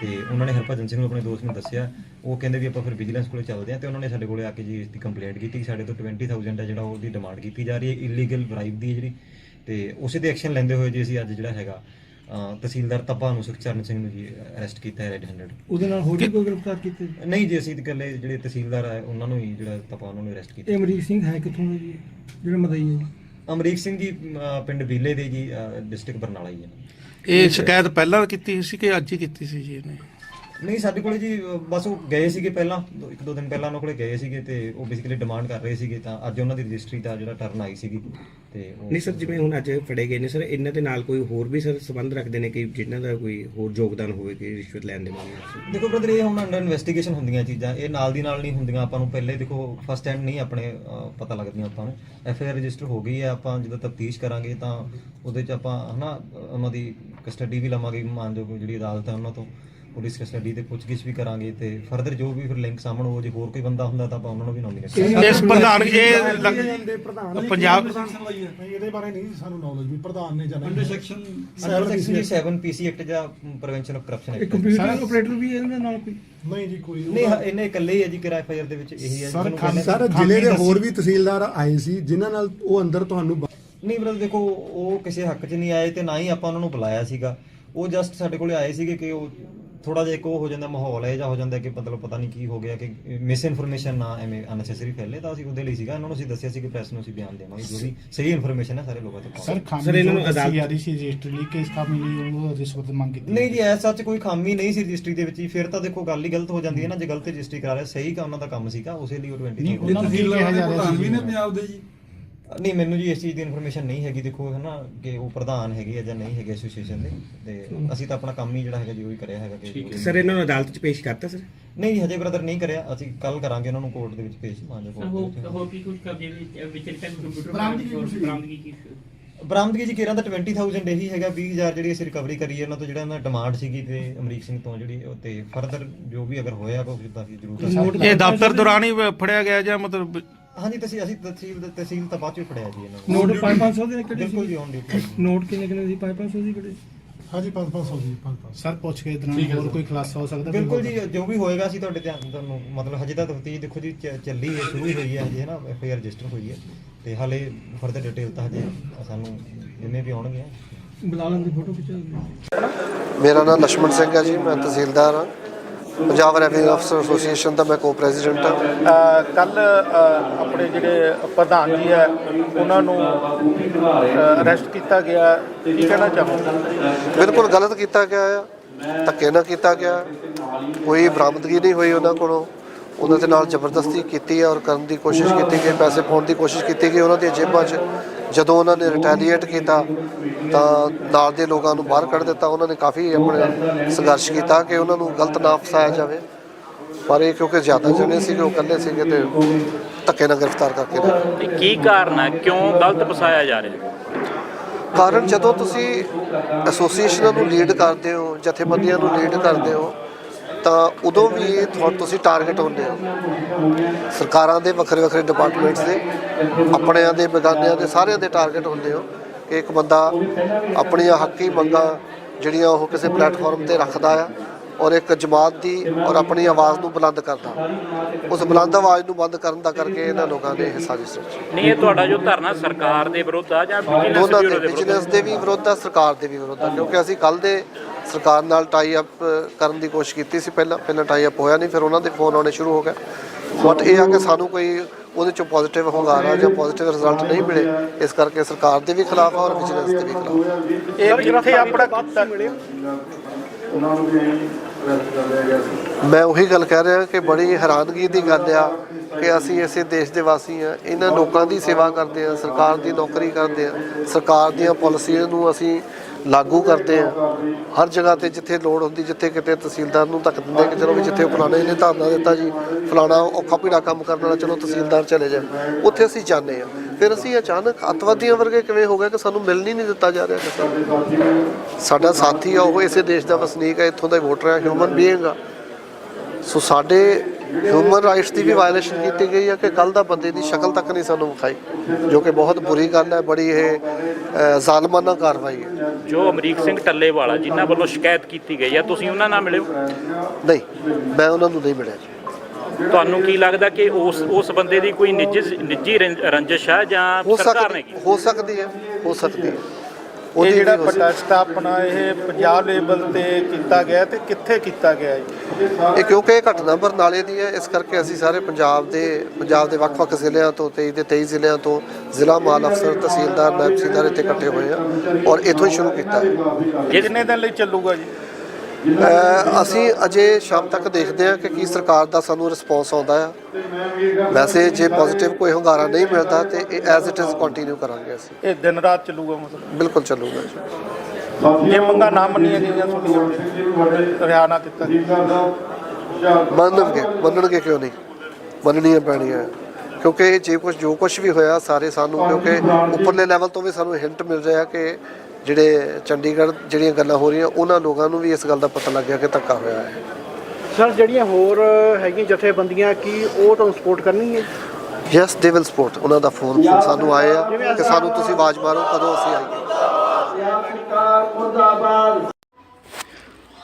ਤੇ ਉਹਨਾਂ ਨੇ ਹਰਭਜਨ ਸਿੰਘ ਨੂੰ ਆਪਣੇ ਦੋਸਤ ਨੂੰ ਦੱਸਿਆ। ਉਹ ਕਹਿੰਦੇ ਵੀ ਆਪਾਂ ਫਿਰ ਵਿਜੀਲੈਂਸ ਕੋਲੇ ਚੱਲਦੇ ਆ ਤੇ ਉਹਨਾਂ ਨੇ ਸਾਡੇ ਕੋਲੇ ਆ ਕੇ ਜੀ ਇਸ ਦੀ ਕੰਪਲੇਂਟ ਕੀਤੀ। ਕਿ ਸਾਡੇ ਤੋਂ 20000 ਹੈ ਜਿਹੜਾ ਉਹਦੀ ਡਿਮਾਂਡ ਕੀਤੀ ਜਾ ਰਹੀ ਹੈ। ਇਲੀਗਲ ਬ੍ਰਾਈਬ ਦੀ ਜਿਹੜੀ। ਤੇ ਉਸੇ ਤੇ ਐਕਸ਼ਨ ਲੈਂਦੇ ਹੋਏ ਜੀ ਅਸੀਂ ਅੱਜ ਜਿਹੜਾ ਹੈਗਾ ਤਹਿਸੀਲਦਾਰ ਤਪਾ ਨੂੰ ਸੁਖਚਰਨ ਸਿੰਘ ਨੂੰ ਜੀ ਅਰੈਸਟ ਕੀਤਾ ਹੈ ਰੈਡ ਹੈਂਡਡ ਉਹਦੇ ਨਾਲ ਹੋਰ ਵੀ ਕੋਈ ਗ੍ਰਿਫਤਾਰ ਕੀਤੇ? ਨਹੀਂ ਜੀ ਅਸੀਂ ਤਾਂ ਇਕੱਲੇ ਜਿਹੜੇ ਤਹਿਸੀਲਦਾਰ ਆ ਉਹਨਾਂ ਨੂੰ ਹੀ ਜਿਹੜਾ ਤਪਾ ਉਹਨਾਂ ਨੂੰ ਅਰੈਸਟ ਕੀਤਾ। ਇਹ ਅਮਰੀਕ ਸਿੰਘ ਹੈ ਕਿੱਥੋਂ ਦਾ ਜੀ? ਜਿਹੜਾ ਮਦਈ ਹੈ ਜੀ। ਅਮਰੀਕ ਸਿੰਘ ਜੀ ਪਿੰਡ ਬੀਲੇ ਦੇ ਜੀ ਡਿਸਟ੍ਰਿਕਟ ਬਰਨਾਲਾ ਹੀ ਹੈ ਇਹ ਸ਼ਿਕਾਇਤ ਪਹਿਲਾਂ ਕੀਤੀ ਸੀ ਕਿ ਅੱਜ ਹੀ ਕੀਤੀ ਸੀ ਜੀ ਇਹਨੇ? ਨਹੀਂ ਸਾਡੇ ਕੋਲੇ ਜੀ ਬਸ ਉਹ ਗਏ ਸੀਗੇ ਪਹਿਲਾਂ ਦੋ- ਇੱਕ ਦੋ ਦਿਨ ਪਹਿਲਾਂ ਉਹਨਾਂ ਕੋਲੇ ਗਏ ਸੀਗੇ ਤੇ ਉਹ ਬੇਸਿਕਲੀ ਡਿਮਾਂਡ ਕਰ ਰਹੇ ਸੀਗੇ ਤਾਂ ਅੱਜ ਉਹਨਾਂ ਦੀ ਰਜਿਸਟਰੀ ਦਾ ਜਿਹੜਾ ਟਰਨ ਆਈ ਸੀਗੀ ਤੇ ਉਹ ਨਹੀਂ ਸਰ ਜਿਵੇਂ ਹੁਣ ਅੱਜ ਫੜੇ ਗਏ ਨੇ ਸਰ ਇਹਨਾਂ ਦੇ ਨਾਲ ਕੋਈ ਹੋਰ ਵੀ ਸਰ ਸੰਬੰਧ ਰੱਖਦੇ ਨੇ ਕਿ ਜਿਨ੍ਹਾਂ ਦਾ ਕੋਈ ਹੋਰ ਯੋਗਦਾਨ ਹੋਵੇ ਕਿ ਰਿਸ਼ਵਤ ਲੈਣ ਦੇ ਮਾਮਲੇ ਵਿੱਚ? ਦੇਖੋ ਬ੍ਰਦਰ ਇਹ ਹੁਣ ਅੰਡਰ ਇਨਵੈਸਟੀਗੇਸ਼ਨ ਹੁੰਦੀਆਂ ਚੀਜ਼ਾਂ ਇਹ ਨਾਲ ਦੀ ਨਾਲ ਨਹੀਂ ਹੁੰਦੀਆਂ ਆਪਾਂ ਨੂੰ ਪਹਿਲੇ ਦੇਖੋ ਫਸਟ ਹੈਂਡ ਨਹੀਂ ਆਪਣੇ ਅਹ, ਪਤਾ ਲੱਗਦੀਆਂ ਆਪਾਂ ਨੂੰ। ਐਫ ਆਈ ਆਰ ਰਜਿਸਟਰ ਹੋ ਗਈ ਹੈ ਆਪਾਂ ਜਦੋਂ ਤਫਤੀਸ਼ ਕਰਾਂਗੇ ਤਾਂ ਉਹਦੇ 'ਚ ਆਪਾਂ ਹਨਾ ਉਹਨਾਂ ਦੀ ਕਸਟਡੀ ਵੀ ਲਵਾਂਗੇ ਮਾਨਯੋਗ ਜਿਹੜੀ ਅਦਾਲਤ ਹੈ ਉਹਨਾਂ ਤੋਂ। ਪੁਲਿਸ ਕਸਟਡੀ ਤੇ ਪੁੱਛਗਿੱਛ ਵੀ ਕਰਾਂਗੇ ਤੇ ਫਰਦਰ ਜੋ ਵੀ ਫਿਰ ਲਿੰਕ ਸਾਹਮਣੇ ਹੋ ਜੇ ਹੋਰ ਕੋਈ ਬੰਦਾ ਹੁੰਦਾ ਤਾਂ ਆਪਾਂ ਉਹਨਾਂ ਨੂੰ ਵੀ ਨੋਮੀਨੇਟ ਕਰਾਂਗੇ। ਇਸ ਪ੍ਰਧਾਨ ਇਹ ਲੱਗ- ਪੰਜਾਬ ਇਹਦੇ ਬਾਰੇ ਨਹੀਂ ਸਾਨੂੰ ਨੌਲੇਜ ਵੀ ਪ੍ਰਧਾਨ ਨੇ ਜਾਣਾ ਅੰਡਰ ਸੈਕਸ਼ਨ 7 ਪੀਸੀ ਐਕਟ ਜਾਂ ਪ੍ਰੀਵੈਂਸ਼ਨ ਆਫ ਕਰਪਸ਼ਨ ਇਹ ਐਕਟ ਕੰਪਿਊਟਰ ਆਪਰੇਟਰ ਵੀ ਹੈ ਇਹਦੇ ਨਾਲ ਕੋਈ? ਨਹੀਂ ਜੀ ਕੋਈ ਨਹੀਂ ਹਾਂ, ਇਹਨੇ ਇਕੱਲੇ ਹੀ ਹੈ ਜੀ ਕਿਰਾਏ ਫਾਇਰ ਦੇ ਵਿੱਚ ਇਹੀ ਹੈ ਜਿਹਨੂੰ ਕਹਿੰਦੇ- ਸਰ ਜ਼ਿਲ੍ਹੇ ਦੇ ਹੋਰ ਵੀ ਤਹਿਸੀਲਦਾਰ ਆਏ ਸੀ ਜਿਨ੍ਹਾਂ ਨਾਲ ਉਹ ਅੰਦਰ ਤੁਹਾਨੂੰ ਨਹੀਂ ਬ੍ਰਦਰ ਦੇਖੋ ਉਹ ਕਿਸੇ ਹੱਕ 'ਚ ਨਹੀਂ ਆਏ ਤੇ ਨਾ ਹੀ ਆਪਾਂ ਉਹਨਾਂ ਨੂੰ ਬੁਲਾਇਆ ਸੀਗਾ। ਉਹ ਜਸਟ ਸਾਡੇ ਕੋਲੇ ਆਏ ਸੀਗੇ ਕਿ ਉਹ ਥੋੜਾ ਜਿਹਾ ਇੱਕ ਉਹ ਹੋ ਜਾਂਦਾ ਮਾਹੌਲ ਹੈ ਜਾਂ ਹੋ ਜਾਂਦਾ ਕਿ ਮਤਲਬ ਪਤਾ ਨਹੀਂ ਕੀ ਹੋ ਗਿਆ ਕਿ ਮਿਸ ਇਨਫੋਰਮੇਸ਼ਨ ਨਾ ਐਵੇਂ ਅਨਸੈਸਰੀ ਫੈਲੇ ਤਾਂ ਅਸੀਂ ਉਹਦੇ ਲਈ ਸੀਗਾ। ਇਹਨਾਂ ਨੂੰ ਅਸੀਂ ਦੱਸਿਆ ਸੀ ਕਿ ਪ੍ਰੈਸ ਨੂੰ ਅਸੀਂ ਬਿਆਨ ਦੇਵਾਂਗੇ ਜੋ ਵੀ ਸਹੀ ਇਨਫੋਰਮੇਸ਼ਨ ਹੈ ਸਾਰੇ ਲੋਕਾਂ ਤੱਕ। ਸਰ ਖਾਮੀ ਇਹਨਾਂ ਨੂੰ ਜੋ ਅਦਾਲਤ- ਜਾ ਰਹੀ ਸੀ ਰਜਿਸਟਰ ਲਈ ਕਿਸ ਕੰਮ ਲਈ ਉਹ ਰਿਸ਼ਵਤ ਮੰਗ ਕੀਤੀ? ਨਹੀਂ ਜੀ ਐਸ ਸੱਚ ਕੋਈ ਖਾਮੀ ਨਹੀਂ ਸੀ ਰਜਿਸਟਰੀ ਦੇ ਵਿੱਚ ਹੀ ਫਿਰ ਤਾਂ ਦੇਖੋ ਗੱਲ ਹੀ ਗਲਤ ਹੋ ਜਾਂਦੀ ਹੈ ਨਾ ਜੇ ਗਲਤ ਰਜਿਸਟਰੀ ਕਰਾ ਰਿਹਾ ਸਹੀ ਕਾ ਉਹਨਾਂ ਦਾ ਕੰਮ ਸੀਗਾ ਉਸੇ ਲਈ ਉਹ 20 ਨਹੀਂ ਉਹਨਾਂ ਨੂੰ ਕਿਹਾ ਜਾ ਰਿਹਾ ਸੀ? ਨਹੀਂ ਮੈਨੂੰ ਜੀ ਇਸ ਚੀਜ਼ ਦੀ ਇਨਫੋਰਮੇਸ਼ਨ ਨਹੀਂ ਹੈਗੀ ਦੇਖੋ ਹੈ ਨਾ ਕਿ ਉਹ ਪ੍ਰਧਾਨ ਹੈਗੇ ਆ ਜਾਂ ਨਹੀਂ ਹੈਗੇ ਐਸੋਸੀਏਸ਼ਨ ਦੇ। ਤੇ ਅਸੀਂ ਤਾਂ ਆਪਣਾ ਕੰਮ ਹੀ ਜਿਹੜਾ ਹੈਗਾ ਜੀ ਉਹ ਹੀ ਕਰਿਆ ਹੈਗਾ ਕਿ ਸਰ ਇਹਨਾਂ ਨੂੰ ਅਦਾਲਤ 'ਚ ਪੇਸ਼ ਕਰਤਾ ਸਰ? ਨਹੀਂ ਜੀ, ਹਜੇ ਬ੍ਰਦਰ ਨਹੀਂ ਕਰਿਆ। ਅਸੀਂ ਕੱਲ ਕਰਾਂਗੇ ਉਹਨਾਂ ਨੂੰ ਕੋਰਟ ਦੇ ਵਿੱਚ ਪੇਸ਼ ਮਾਂਜੋ ਸਰ ਹੋਰ ਹੋਰ ਕੀ ਕੁਝ ਕਬਜ਼ੇ ਵਿੱਚ ਕੰਪਿਊਟਰ ਬਰਾਮਦਗੀ ਬਰਾਮਦਗੀ ਕੀ ਬਰਾਮਦਗੀ ਜੀ ਕਿਰਾਂ ਦਾ 20000 ਇਹੀ ਹੈਗਾ 20000 ਜਿਹੜੀ ਅਸੀਂ ਰਿਕਵਰੀ ਕਰੀ ਹੈ ਉਹਨਾਂ ਤੋਂ ਜਿਹੜਾ ਇਹਨਾਂ ਡਿਮਾਂਡ ਸੀਗੀ ਤੇ ਅਮਰੀਕ ਸਿੰਘ ਤੋਂ ਜਿਹੜੀ ਉਹ ਤੇ ਫਰਦਰ ਜੋ ਵੀ ਅਗਰ ਹੋਇਆ ਕੋਈ ਜਿੱਦਾਂ ਜ਼ਰੂਰ ਇਹ ਦਫ਼ਤਰ ਦੌਰਾਨ ਹੀ ਫੜਿਆ ਗਿਆ ਜਾਂ ਮਤਲਬ ਹਾਂਜੀ ਤੁਸੀਂ ਅਸੀਂ ਤਹਿਸੀਲ ਤਹਿਸੀਲ ਤਾਂ ਬਾਅਦ ਵਿੱਚ ਫੜਿਆ ਜੀ ਇਹਨਾਂ ਨੂੰ। ਨੋਟ 5-500 ਦੇ ਨੋਟ ਕਿੰਨੇ ਕਿੰਨੇ ਸੀ 5-500 ਦੀ ਕਿਹੜੇ? ਹਾਂਜੀ 5-500 ਜੀ 5-500 ਸਰ ਪੁੱਛ ਕੇ ਦਰਾਂ ਹੋਰ ਕੋਈ ਖੁਲਾਸਾ ਹੋ ਸਕਦਾ? ਬਿਲਕੁਲ ਜੀ ਜੋ ਵੀ ਹੋਏਗਾ ਅਸੀਂ ਤੁਹਾਡੇ ਧਿਆਨ ਤੁਹਾਨੂੰ ਮਤਲਬ ਹਜੇ ਤਾਂ ਤਫਤੀਸ਼ ਦੇਖੋ ਜੀ ਚੱਲੀ ਹੈ ਸ਼ੁਰੂ ਹੋਈ ਹੈ ਹਜੇ ਨਾ? ਐਫ ਆਰ ਰਜਿਸਟਰ ਹੋਈ ਹੈ। ਤੇ ਹਾਲੇ ਫਰਦਰ ਡਿਟੇਲ ਤਾਂ ਹਜੇ ਸਾਨੂੰ ਜਿੰਨੇ ਵੀ ਆਉਣਗੇ। ਬਲਾਲਾਂ ਦੀ ਫੋਟੋ ਖਿਚਾ ਮੇਰਾ ਨਾਮ ਲక్ష్మణ ਸਿੰਘ ਹੈ ਜੀ ਮੈਂ ਤਹਿਸੀਲਦਾਰ ਹਾਂ। ਪੰਜਾਬ ਰੈਵਨਿਊ ਅਫਸਰ ਐਸੋਸੀਏਸ਼ਨ ਦਾ ਮੈਂ ਕੋ-ਪ੍ਰੈਜ਼ੀਡੈਂਟ ਹਾਂ। ਕੱਲ ਆਪਣੇ ਜਿਹੜੇ ਪ੍ਰਧਾਨ ਜੀ ਹੈ ਉਹਨਾਂ ਨੂੰ ਅਰੈਸਟ ਕੀਤਾ ਗਿਆ। ਕੀ ਕਹਿਣਾ ਚਾਹੋਗੇ? ਬਿਲਕੁਲ ਗਲਤ ਕੀਤਾ ਗਿਆ ਆ। ਧੱਕੇ ਨਾਲ ਕੀਤਾ ਗਿਆ। ਕੋਈ ਬਰਾਮਦਗੀ ਨਹੀਂ ਹੋਈ ਉਹਨਾਂ ਕੋਲੋਂ। ਉਹਨਾਂ ਦੇ ਨਾਲ ਜ਼ਬਰਦਸਤੀ ਕੀਤੀ ਹੈ ਔਰ ਕਰਨ ਦੀ ਕੋਸ਼ਿਸ਼ ਕੀਤੀ ਗਈ ਪੈਸੇ ਪਾਉਣ ਦੀ ਕੋਸ਼ਿਸ਼ ਕੀਤੀ ਗਈ। ਉਹਨਾਂ ਦੀਆਂ ਜੇਬਾਂ 'ਚ ਜਦੋਂ ਉਹਨਾਂ ਨੇ ਰਿਟੈਲੀਏਟ ਕੀਤਾ ਤਾਂ ਨਾਲ ਦੇ ਲੋਕਾਂ ਨੂੰ ਬਾਹਰ ਕੱਢ ਦਿੱਤਾ। ਉਹਨਾਂ ਨੇ ਕਾਫੀ ਆਪਣੇ ਸੰਘਰਸ਼ ਕੀਤਾ ਕਿ ਉਹਨਾਂ ਨੂੰ ਗਲਤ ਨਾ ਫਸਾਇਆ ਜਾਵੇ। ਪਰ ਇਹ ਕਿਉਂਕਿ ਜ਼ਿਆਦਾ ਜਣੇ ਸੀਗੇ ਉਹ ਇਕੱਲੇ ਸੀਗੇ ਤੇ ਧੱਕੇ ਨਾਲ ਗ੍ਰਿਫਤਾਰ ਕਰਕੇ ਲਿਆ ਕੀ ਕਾਰਨ ਹੈ ਕਿਉਂ ਗਲਤ ਫਸਾਇਆ ਜਾ ਰਿਹਾ? ਕਾਰਨ ਜਦੋਂ ਤੁਸੀਂ ਐਸੋਸੀਏਸ਼ਨਾਂ ਨੂੰ ਲੀਡ ਕਰਦੇ ਹੋ ਜਥੇਬੰਦੀਆਂ ਨੂੰ ਲੀਡ ਕਰਦੇ ਹੋ ਤਾਂ ਉਦੋਂ ਵੀ ਤੁਹਾ- ਤੁਸੀਂ ਟਾਰਗੇਟ ਹੁੰਦੇ ਹੋ। ਸਰਕਾਰਾਂ ਦੇ ਵੱਖਰੇ ਵੱਖਰੇ ਡਿਪਾਰਟਮੈਂਟਸ ਦੇ ਆਪਣਿਆਂ ਦੇ ਬੇਗਾਨਿਆਂ ਦੇ ਸਾਰਿਆਂ ਦੇ ਟਾਰਗੇਟ ਹੁੰਦੇ ਹੋ ਕਿ ਇੱਕ ਬੰਦਾ ਆਪਣੀਆਂ ਹੱਕੀ ਮੰਗਾਂ ਜਿਹੜੀਆਂ ਉਹ ਕਿਸੇ ਪਲੇਟਫਾਰਮ ਤੇ ਰੱਖਦਾ ਆ ਔਰ ਇੱਕ ਜਮਾਤ ਦੀ ਔਰ ਆਪਣੀ ਆਵਾਜ਼ ਨੂੰ ਬੁਲੰਦ ਕਰਦਾ। ਉਸ ਬੁਲੰਦ ਆਵਾਜ਼ ਨੂੰ ਬੰਦ ਕਰਨ ਦਾ ਕਰਕੇ ਇਹਨਾਂ ਲੋਕਾਂ ਨੇ ਇਹ ਸਾਜ਼ਿਸ਼ ਰਚੀ। ਨਹੀਂ ਇਹ ਤੁਹਾਡਾ ਜੋ ਧਰਨਾ ਸਰਕਾਰ ਦੇ ਵਿਰੁੱਧ ਆ ਜਾਂ ਦੇ ਬਿਜ਼ਨਸ ਦੇ ਵੀ ਵਿਰੋਧ ਆ ਸਰਕਾਰ ਦੇ ਵੀ ਵਿਰੋਧ ਆ ਕਿਉਂਕਿ ਅਸੀਂ ਕੱਲ ਦੇ ਸਰਕਾਰ ਨਾਲ ਟਾਈ ਅਪ ਕਰਨ ਦੀ ਕੋਸ਼ਿਸ਼ ਕੀਤੀ ਸੀ ਪਹਿਲਾਂ ਪਹਿਲਾਂ ਟਾਈ ਅਪ ਹੋਇਆ ਨਹੀਂ ਫਿਰ ਉਹਨਾਂ ਦੇ ਫੋਨ ਆਉਣੇ ਸ਼ੁਰੂ ਹੋ ਗਏ। ਬਟ ਇਹ ਆ ਕਿ ਸਾਨੂੰ ਕੋਈ ਉਹਦੇ ਚੋਂ ਪੋਜ਼ਿਟਿਵ ਹੁੰਗਾਰਾ ਜਾਂ ਪੋਜ਼ਿਟਿਵ ਰਿਜ਼ਲਟ ਨਹੀਂ ਮਿਲੇ ਇਸ ਕਰਕੇ ਸਰਕਾਰ ਦੇ ਵੀ ਖਿਲਾਫ ਆ ਔਰ ਵਿਜੀਲੈਂਸ ਦੇ ਵੀ ਖਿਲਾਫ। ਇਹ ਜਿੱਥੇ ਆਪਣਾ ਕੀਤਾ ਮੈਂ ਉਹੀ ਗੱਲ ਕਹਿ ਰਿਹਾ ਕਿ ਬੜੀ ਹੈਰਾਨਗੀ ਦੀ ਗੱਲ ਆ ਕਿ ਅਸੀਂ ਇਸੇ ਦੇਸ਼ ਦੇ ਵਾਸੀ ਆ ਇਹਨਾਂ ਲੋਕਾਂ ਦੀ ਸੇਵਾ ਕਰਦੇ ਆ ਸਰਕਾਰ ਦੀ ਨੌਕਰੀ ਕਰਦੇ ਆ ਸਰਕਾਰ ਦੀਆਂ ਪਾਲਿਸੀਆਂ ਨੂੰ ਅਸੀਂ ਲਾਗੂ ਕਰਦੇ ਆ। ਹਰ ਜਗ੍ਹਾ ਤੇ ਜਿੱਥੇ ਲੋੜ ਹੁੰਦੀ, ਜਿੱਥੇ ਕਿਤੇ ਤਹਿਸੀਲਦਾਰ ਨੂੰ ਧੱਕ ਦਿੰਦੇ ਕਿ ਚਲੋ ਵੀ ਜਿੱਥੇ ਫਲਾਣੇ ਨੇ ਧਰਨਾ ਦਿੱਤਾ ਜੀ, ਫਲਾਣਾ ਔਖਾ ਪੀੜਾ ਕੰਮ ਕਰਨ ਵਾਲਾ, ਚਲੋ ਤਹਿਸੀਲਦਾਰ ਚਲੇ ਜਾਏ ਉੱਥੇ ਅਸੀਂ ਜਾਂਦੇ ਆ। ਫਿਰ ਅਸੀਂ ਅਚਾਨਕ ਅੱਤਵਾਦੀਆਂ ਵਰਗੇ ਕਿਵੇਂ ਹੋ ਗਿਆ ਕਿ ਸਾਨੂੰ ਮਿਲਣ ਹੀ ਨਹੀਂ ਦਿੱਤਾ ਜਾ ਰਿਹਾ ਕਿਸੇ ਸਾਡਾ ਸਾਥੀ ਆ, ਉਹ ਇਸੇ ਦੇਸ਼ ਦਾ ਵਸਨੀਕ ਹੈ ਇੱਥੋਂ ਦਾ ਵੋਟਰ ਹੈ ਹਿਊਮਨ ਬੀਇੰਗ ਆ। ਸੋ ਸਾਡੇ ਹਿਊਮਨ ਰਾਈਟਸ ਦੀ ਵੀ ਵਾਇਲੇਸ਼ਨ ਕੀਤੀ ਗਈ ਹੈ ਕਿ ਕੱਲ ਦਾ ਬੰਦੇ ਦੀ ਸ਼ਕਲ ਤੱਕ ਨਹੀਂ ਸਾਨੂੰ ਵਿਖਾਈ ਜੋ ਕਿ ਬਹੁਤ ਬੁਰੀ ਗੱਲ ਹੈ ਬੜੀ ਇਹ ਅ, ਜ਼ਾਲਮਾਨਾ ਕਾਰਵਾਈ ਹੈ। ਜੋ ਅਮਰੀਕ ਸਿੰਘ ਟੱਲੇਵਾਲਾ ਜਿਨ੍ਹਾਂ ਵੱਲੋਂ ਸ਼ਿਕਾਇਤ ਕੀਤੀ ਗਈ ਆ ਤੁਸੀਂ ਉਹਨਾਂ ਨਾਲ ਮਿਲਿਓ ਨਹੀਂ ਮੈਂ ਉਹਨਾਂ ਨੂੰ ਨਹੀਂ ਮਿਲਿਆ ਜੀ। ਤੁਹਾਨੂੰ ਕੀ ਲੱਗਦਾ ਕਿ ਉਸ ਉਸ ਬੰਦੇ ਦੀ ਕੋਈ ਨਿੱਜੀ ਨਿੱਜੀ ਰੰਜ- ਰੰਜਿਸ਼ ਹੈ ਜਾਂ ਹੋ ਸਰਕਾਰ ਨੇ ਸਕਦੀ ਕੀਤੀ? ਹੋ ਸਕਦੀ ਹੈ ਹੋ ਸਕਦੀ ਹੈ। ਉਹਦੀ ਜਿਹੜਾ ਪ੍ਰੋਟੈਸਟ ਆਪਣਾ ਇਹ ਪੰਜਾਬ ਲੈਵਲ ਤੇ ਕੀਤਾ ਗਿਆ ਤੇ ਕਿੱਥੇ ਕੀਤਾ ਗਿਆ ਜੀ ਇਹ ਕਿਉਂਕਿ ਇਹ ਘਟਨਾ ਬਰਨਾਲੇ ਦੀ ਹੈ ਇਸ ਕਰਕੇ ਅਸੀਂ ਸਾਰੇ ਪੰਜਾਬ ਦੇ ਪੰਜਾਬ ਦੇ ਵੱਖ-ਵੱਖ ਜ਼ਿਲ੍ਹਿਆਂ ਤੋਂ 23 ਦੇ 23 ਜ਼ਿਲ੍ਹਿਆਂ ਤੋਂ ਜ਼ਿਲ੍ਹਾ ਮਾਲ ਅਫਸਰ ਤਹਿਸੀਲਦਾਰ ਨਾਇਬ ਤਹਿਸੀਲਦਾਰ ਇੱਥੇ ਇਕੱਠੇ ਹੋਏ ਆ ਔਰ ਇੱਥੋਂ ਹੀ ਸ਼ੁਰੂ ਕੀਤਾ। ਹੈ ਕਿੰਨੇ ਦਿਨ ਲਈ ਚੱਲੂਗਾ ਜੀ? ਅਸੀਂ ਅਜੇ ਸ਼ਾਮ ਤੱਕ ਦੇਖਦੇ ਹਾਂ ਕਿ ਕੀ ਸਰਕਾਰ ਦਾ ਸਾਨੂੰ ਰਿਸਪੌਂਸ ਆਉਂਦਾ ਆ। ਵੈਸੇ ਜੇ ਪੋਜ਼ਿਟਿਵ ਕੋਈ ਹੁੰਗਾਰਾ ਨਹੀਂ ਮਿਲਦਾ ਤੇ ਇਹ ਐਜ਼ ਇਟ ਇਜ਼ ਕੰਟੀਨਿਊ ਕਰਾਂਗੇ ਅਸੀਂ। ਇਹ ਦਿਨ ਰਾਤ ਚੱਲੂਗਾ ਮਤਲਬ? ਬਿਲਕੁਲ ਚੱਲੂਗਾ ਜੀ। ਜੇ ਮੰਗਾ ਨਾ ਮੰਨੀਆਂ ਗਈਆਂ ਤੁਹਾਡੀਆਂ ਰਿਆ ਨਾ ਕੀਤਾ। ਮੰਨਣਗੇ ਮੰਨਣਗੇ ਕਿਉਂ ਨਹੀਂ? ਮੰਨਣੀਆਂ ਪੈਣੀਆਂ। ਕਿਉਂਕਿ ਜੇ ਕੁਝ ਜੋ ਕੁਝ ਵੀ ਹੋਇਆ ਸਾਰੇ ਸਾਨੂੰ ਕਿਉਂਕਿ ਉੱਪਰਲੇ ਲੈਵਲ ਤੋਂ ਵੀ ਸਾਨੂੰ ਹਿੰਟ ਮਿਲ ਰਿਹਾ ਕਿ ਜਿਹੜੇ ਚੰਡੀਗੜ੍ਹ ਜਿਹੜੀਆਂ ਗੱਲਾਂ ਹੋ ਰਹੀਆਂ ਉਹਨਾਂ ਲੋਕਾਂ ਨੂੰ ਵੀ ਇਸ ਗੱਲ ਦਾ ਪਤਾ ਲੱਗ ਗਿਆ ਕਿ ਧੱਕਾ ਹੋਇਆ ਹੈ। ਸਰ ਜਿਹੜੀਆਂ ਹੋਰ ਹੈਗੀਆਂ ਜਥੇਬੰਦੀਆਂ ਕੀ ਉਹ ਤੁਹਾਨੂੰ ਸਪੋਰਟ ਕਰਨਗੀਆਂ? ਯੈਸ ਦੇ ਵਿਲ ਸਪੋਰਟ ਉਹਨਾਂ ਦਾ ਫੋਨ ਸਾਨੂੰ ਆਏ ਆ ਕਿ ਸਾਨੂੰ ਤੁਸੀਂ ਆਵਾਜ਼ ਮਾਰੋ ਕਦੋਂ ਅਸੀਂ ਆਈਏ।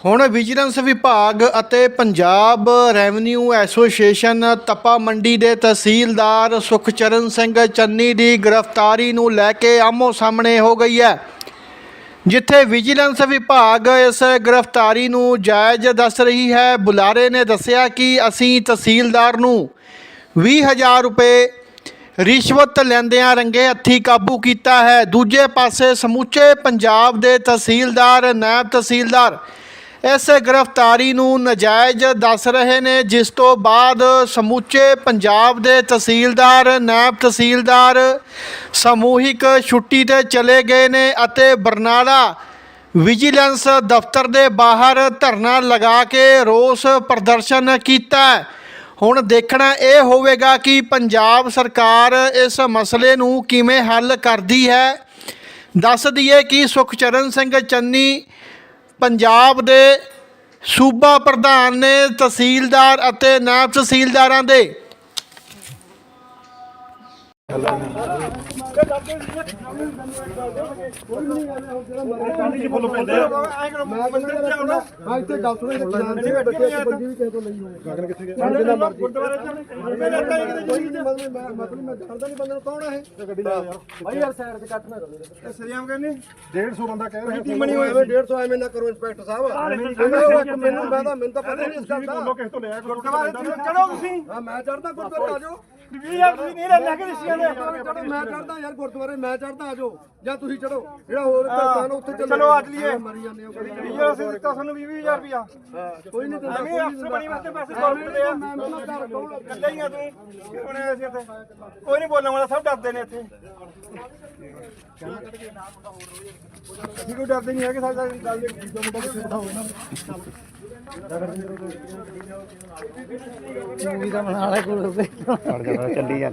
ਹੁਣ ਵਿਜੀਲੈਂਸ ਵਿਭਾਗ ਅਤੇ ਪੰਜਾਬ ਰੈਵਨਿਊ ਐਸੋਸੀਏਸ਼ਨ ਤਪਾ ਮੰਡੀ ਦੇ ਤਹਿਸੀਲਦਾਰ ਸੁਖਚਰਨ ਸਿੰਘ ਚੰਨੀ ਦੀ ਗ੍ਰਿਫਤਾਰੀ ਨੂੰ ਲੈ ਕੇ ਆਮੋ ਸਾਹਮਣੇ ਹੋ ਗਈ ਹੈ। ਜਿੱਥੇ ਵਿਜੀਲੈਂਸ ਵਿਭਾਗ ਇਸ ਗ੍ਰਿਫਤਾਰੀ ਨੂੰ ਜਾਇਜ਼ ਦੱਸ ਰਹੀ ਹੈ, ਬੁਲਾਰੇ ਨੇ ਦੱਸਿਆ ਕਿ ਅਸੀਂ ਤਹਿਸੀਲਦਾਰ ਨੂੰ 20000 ਰੁਪਏ ਰਿਸ਼ਵਤ ਲੈਂਦਿਆਂ ਰੰਗੇ ਹੱਥੀ ਕਾਬੂ ਕੀਤਾ ਹੈ। ਦੂਜੇ ਪਾਸੇ ਸਮੁੱਚੇ ਪੰਜਾਬ ਦੇ ਤਹਿਸੀਲਦਾਰ ਨਾਇਬ ਤਹਿਸੀਲਦਾਰ ਇਸ ਗ੍ਰਿਫਤਾਰੀ ਨੂੰ ਨਜਾਇਜ਼ ਦੱਸ ਰਹੇ ਨੇ, ਜਿਸ ਤੋਂ ਬਾਅਦ ਸਮੁੱਚੇ ਪੰਜਾਬ ਦੇ ਤਹਿਸੀਲਦਾਰ, ਨਾਇਬ ਤਹਿਸੀਲਦਾਰ ਸਮੂਹਿਕ ਛੁੱਟੀ ਤੇ ਚਲੇ ਗਏ ਨੇ ਅਤੇ ਬਰਨਾਲਾ ਵਿਜੀਲੈਂਸ ਦਫ਼ਤਰ ਦੇ ਬਾਹਰ ਧਰਨਾ ਲਗਾ ਕੇ ਰੋਸ ਪ੍ਰਦਰਸ਼ਨ ਕੀਤਾ ਹੁਣ ਦੇਖਣਾ ਇਹ ਹੋਵੇਗਾ ਕਿ ਪੰਜਾਬ ਸਰਕਾਰ ਇਸ ਮਸਲੇ ਨੂੰ ਕਿਵੇਂ ਹੱਲ ਕਰਦੀ ਹੈ। ਦੱਸ ਦਈਏ ਕਿ ਸੁਖਚਰਨ ਸਿੰਘ ਚੰਨੀ ਪੰਜਾਬ ਦੇ ਸੂਬਾ ਪ੍ਰਧਾਨ ਨੇ ਤਹਿਸੀਲਦਾਰ ਅਤੇ ਨਾਇਬ ਤਹਿਸੀਲਦਾਰਾਂ ਦੇ ਕਰੋ ਇਹ 150 ਬੰਦਾ ਕਹਿ ਰਿਹਾ ਕੀ ਬਣੀ ਹੋਈ ਐਵੇਂ 150 ਐਵੇਂ ਨਾ ਕਰੋ ਇੰਸਪੈਕਟਰ ਸਾਹਿਬ ਮੈਨੂੰ ਮੈਂ ਮੈਨੂੰ ਤਾਂ ਪਤਾ ਨਹੀਂ ਇਸ ਗੱਲ ਦਾ ਬੋਲੋ ਤੁਸੀਂ ਹਾਂ ਮੈਂ ਚੜਦਾ ਗੁਰਦੁਆਰੇ ਆ ਜਾਓ। ਯਾਰ ਤੁਸੀਂ ਨਹੀਂ ਰਹਿ ਕੇ ਰਿਸ਼ੀਆਂ ਦੇ ਮੈਂ ਚੜਦਾ ਯਾਰ ਗੁਰਦੁਆਰੇ ਮੈਂ ਚੜਦਾ ਆ ਜਾਓ। ਜਾਂ ਤੁਸੀਂ ਚੜੋ ਜਿਹੜਾ ਹੋਰ ਕਿਸਾਨ ਉੱਥੇ ਚੱਲੋ। ਚਲੋ ਅੱਜ ਲਈਏ ਮਰੀ ਜਾਂਦੇ ਹੋ ਯਾਰ ਅਸੀਂ ਦਿੱਤਾ ਸਾਨੂੰ 20000 ਰੁਪਿਆ ਕੋਈ ਨਹੀਂ ਦਿੰਦਾ ਐਵੇਂ ਅਫਸਰ ਬਣੀ ਵਾਸਤੇ ਪੈਸੇ ਗਵਰਨਮੈਂਟ ਦੇ ਆ। ਮੈਂ ਘਰ ਕੋਲ ਇਕੱਲੇ ਹੀ ਆ ਤੂੰ। ਬਣੇ ਅਸੀਂ ਇੱਥੇ ਕੋਈ ਨਹੀਂ ਬੋਲਣ ਵਾਲਾ ਸਭ ਡਰਦੇ ਨੇ ਇੱਥੇ। ਅਸੀਂ ਕੋਈ ਡਰਦੇ ਨਹੀਂ ਹੈਗੇ ਸਾਡਾ ਗੱਲ ਦੇ ਦੂਜਾ ਮੁੰਡਾ ਕਿਸੇ ਦਾ ਹੋਵੇ ਨਾ ਚੱਲੀ เราจะเรียน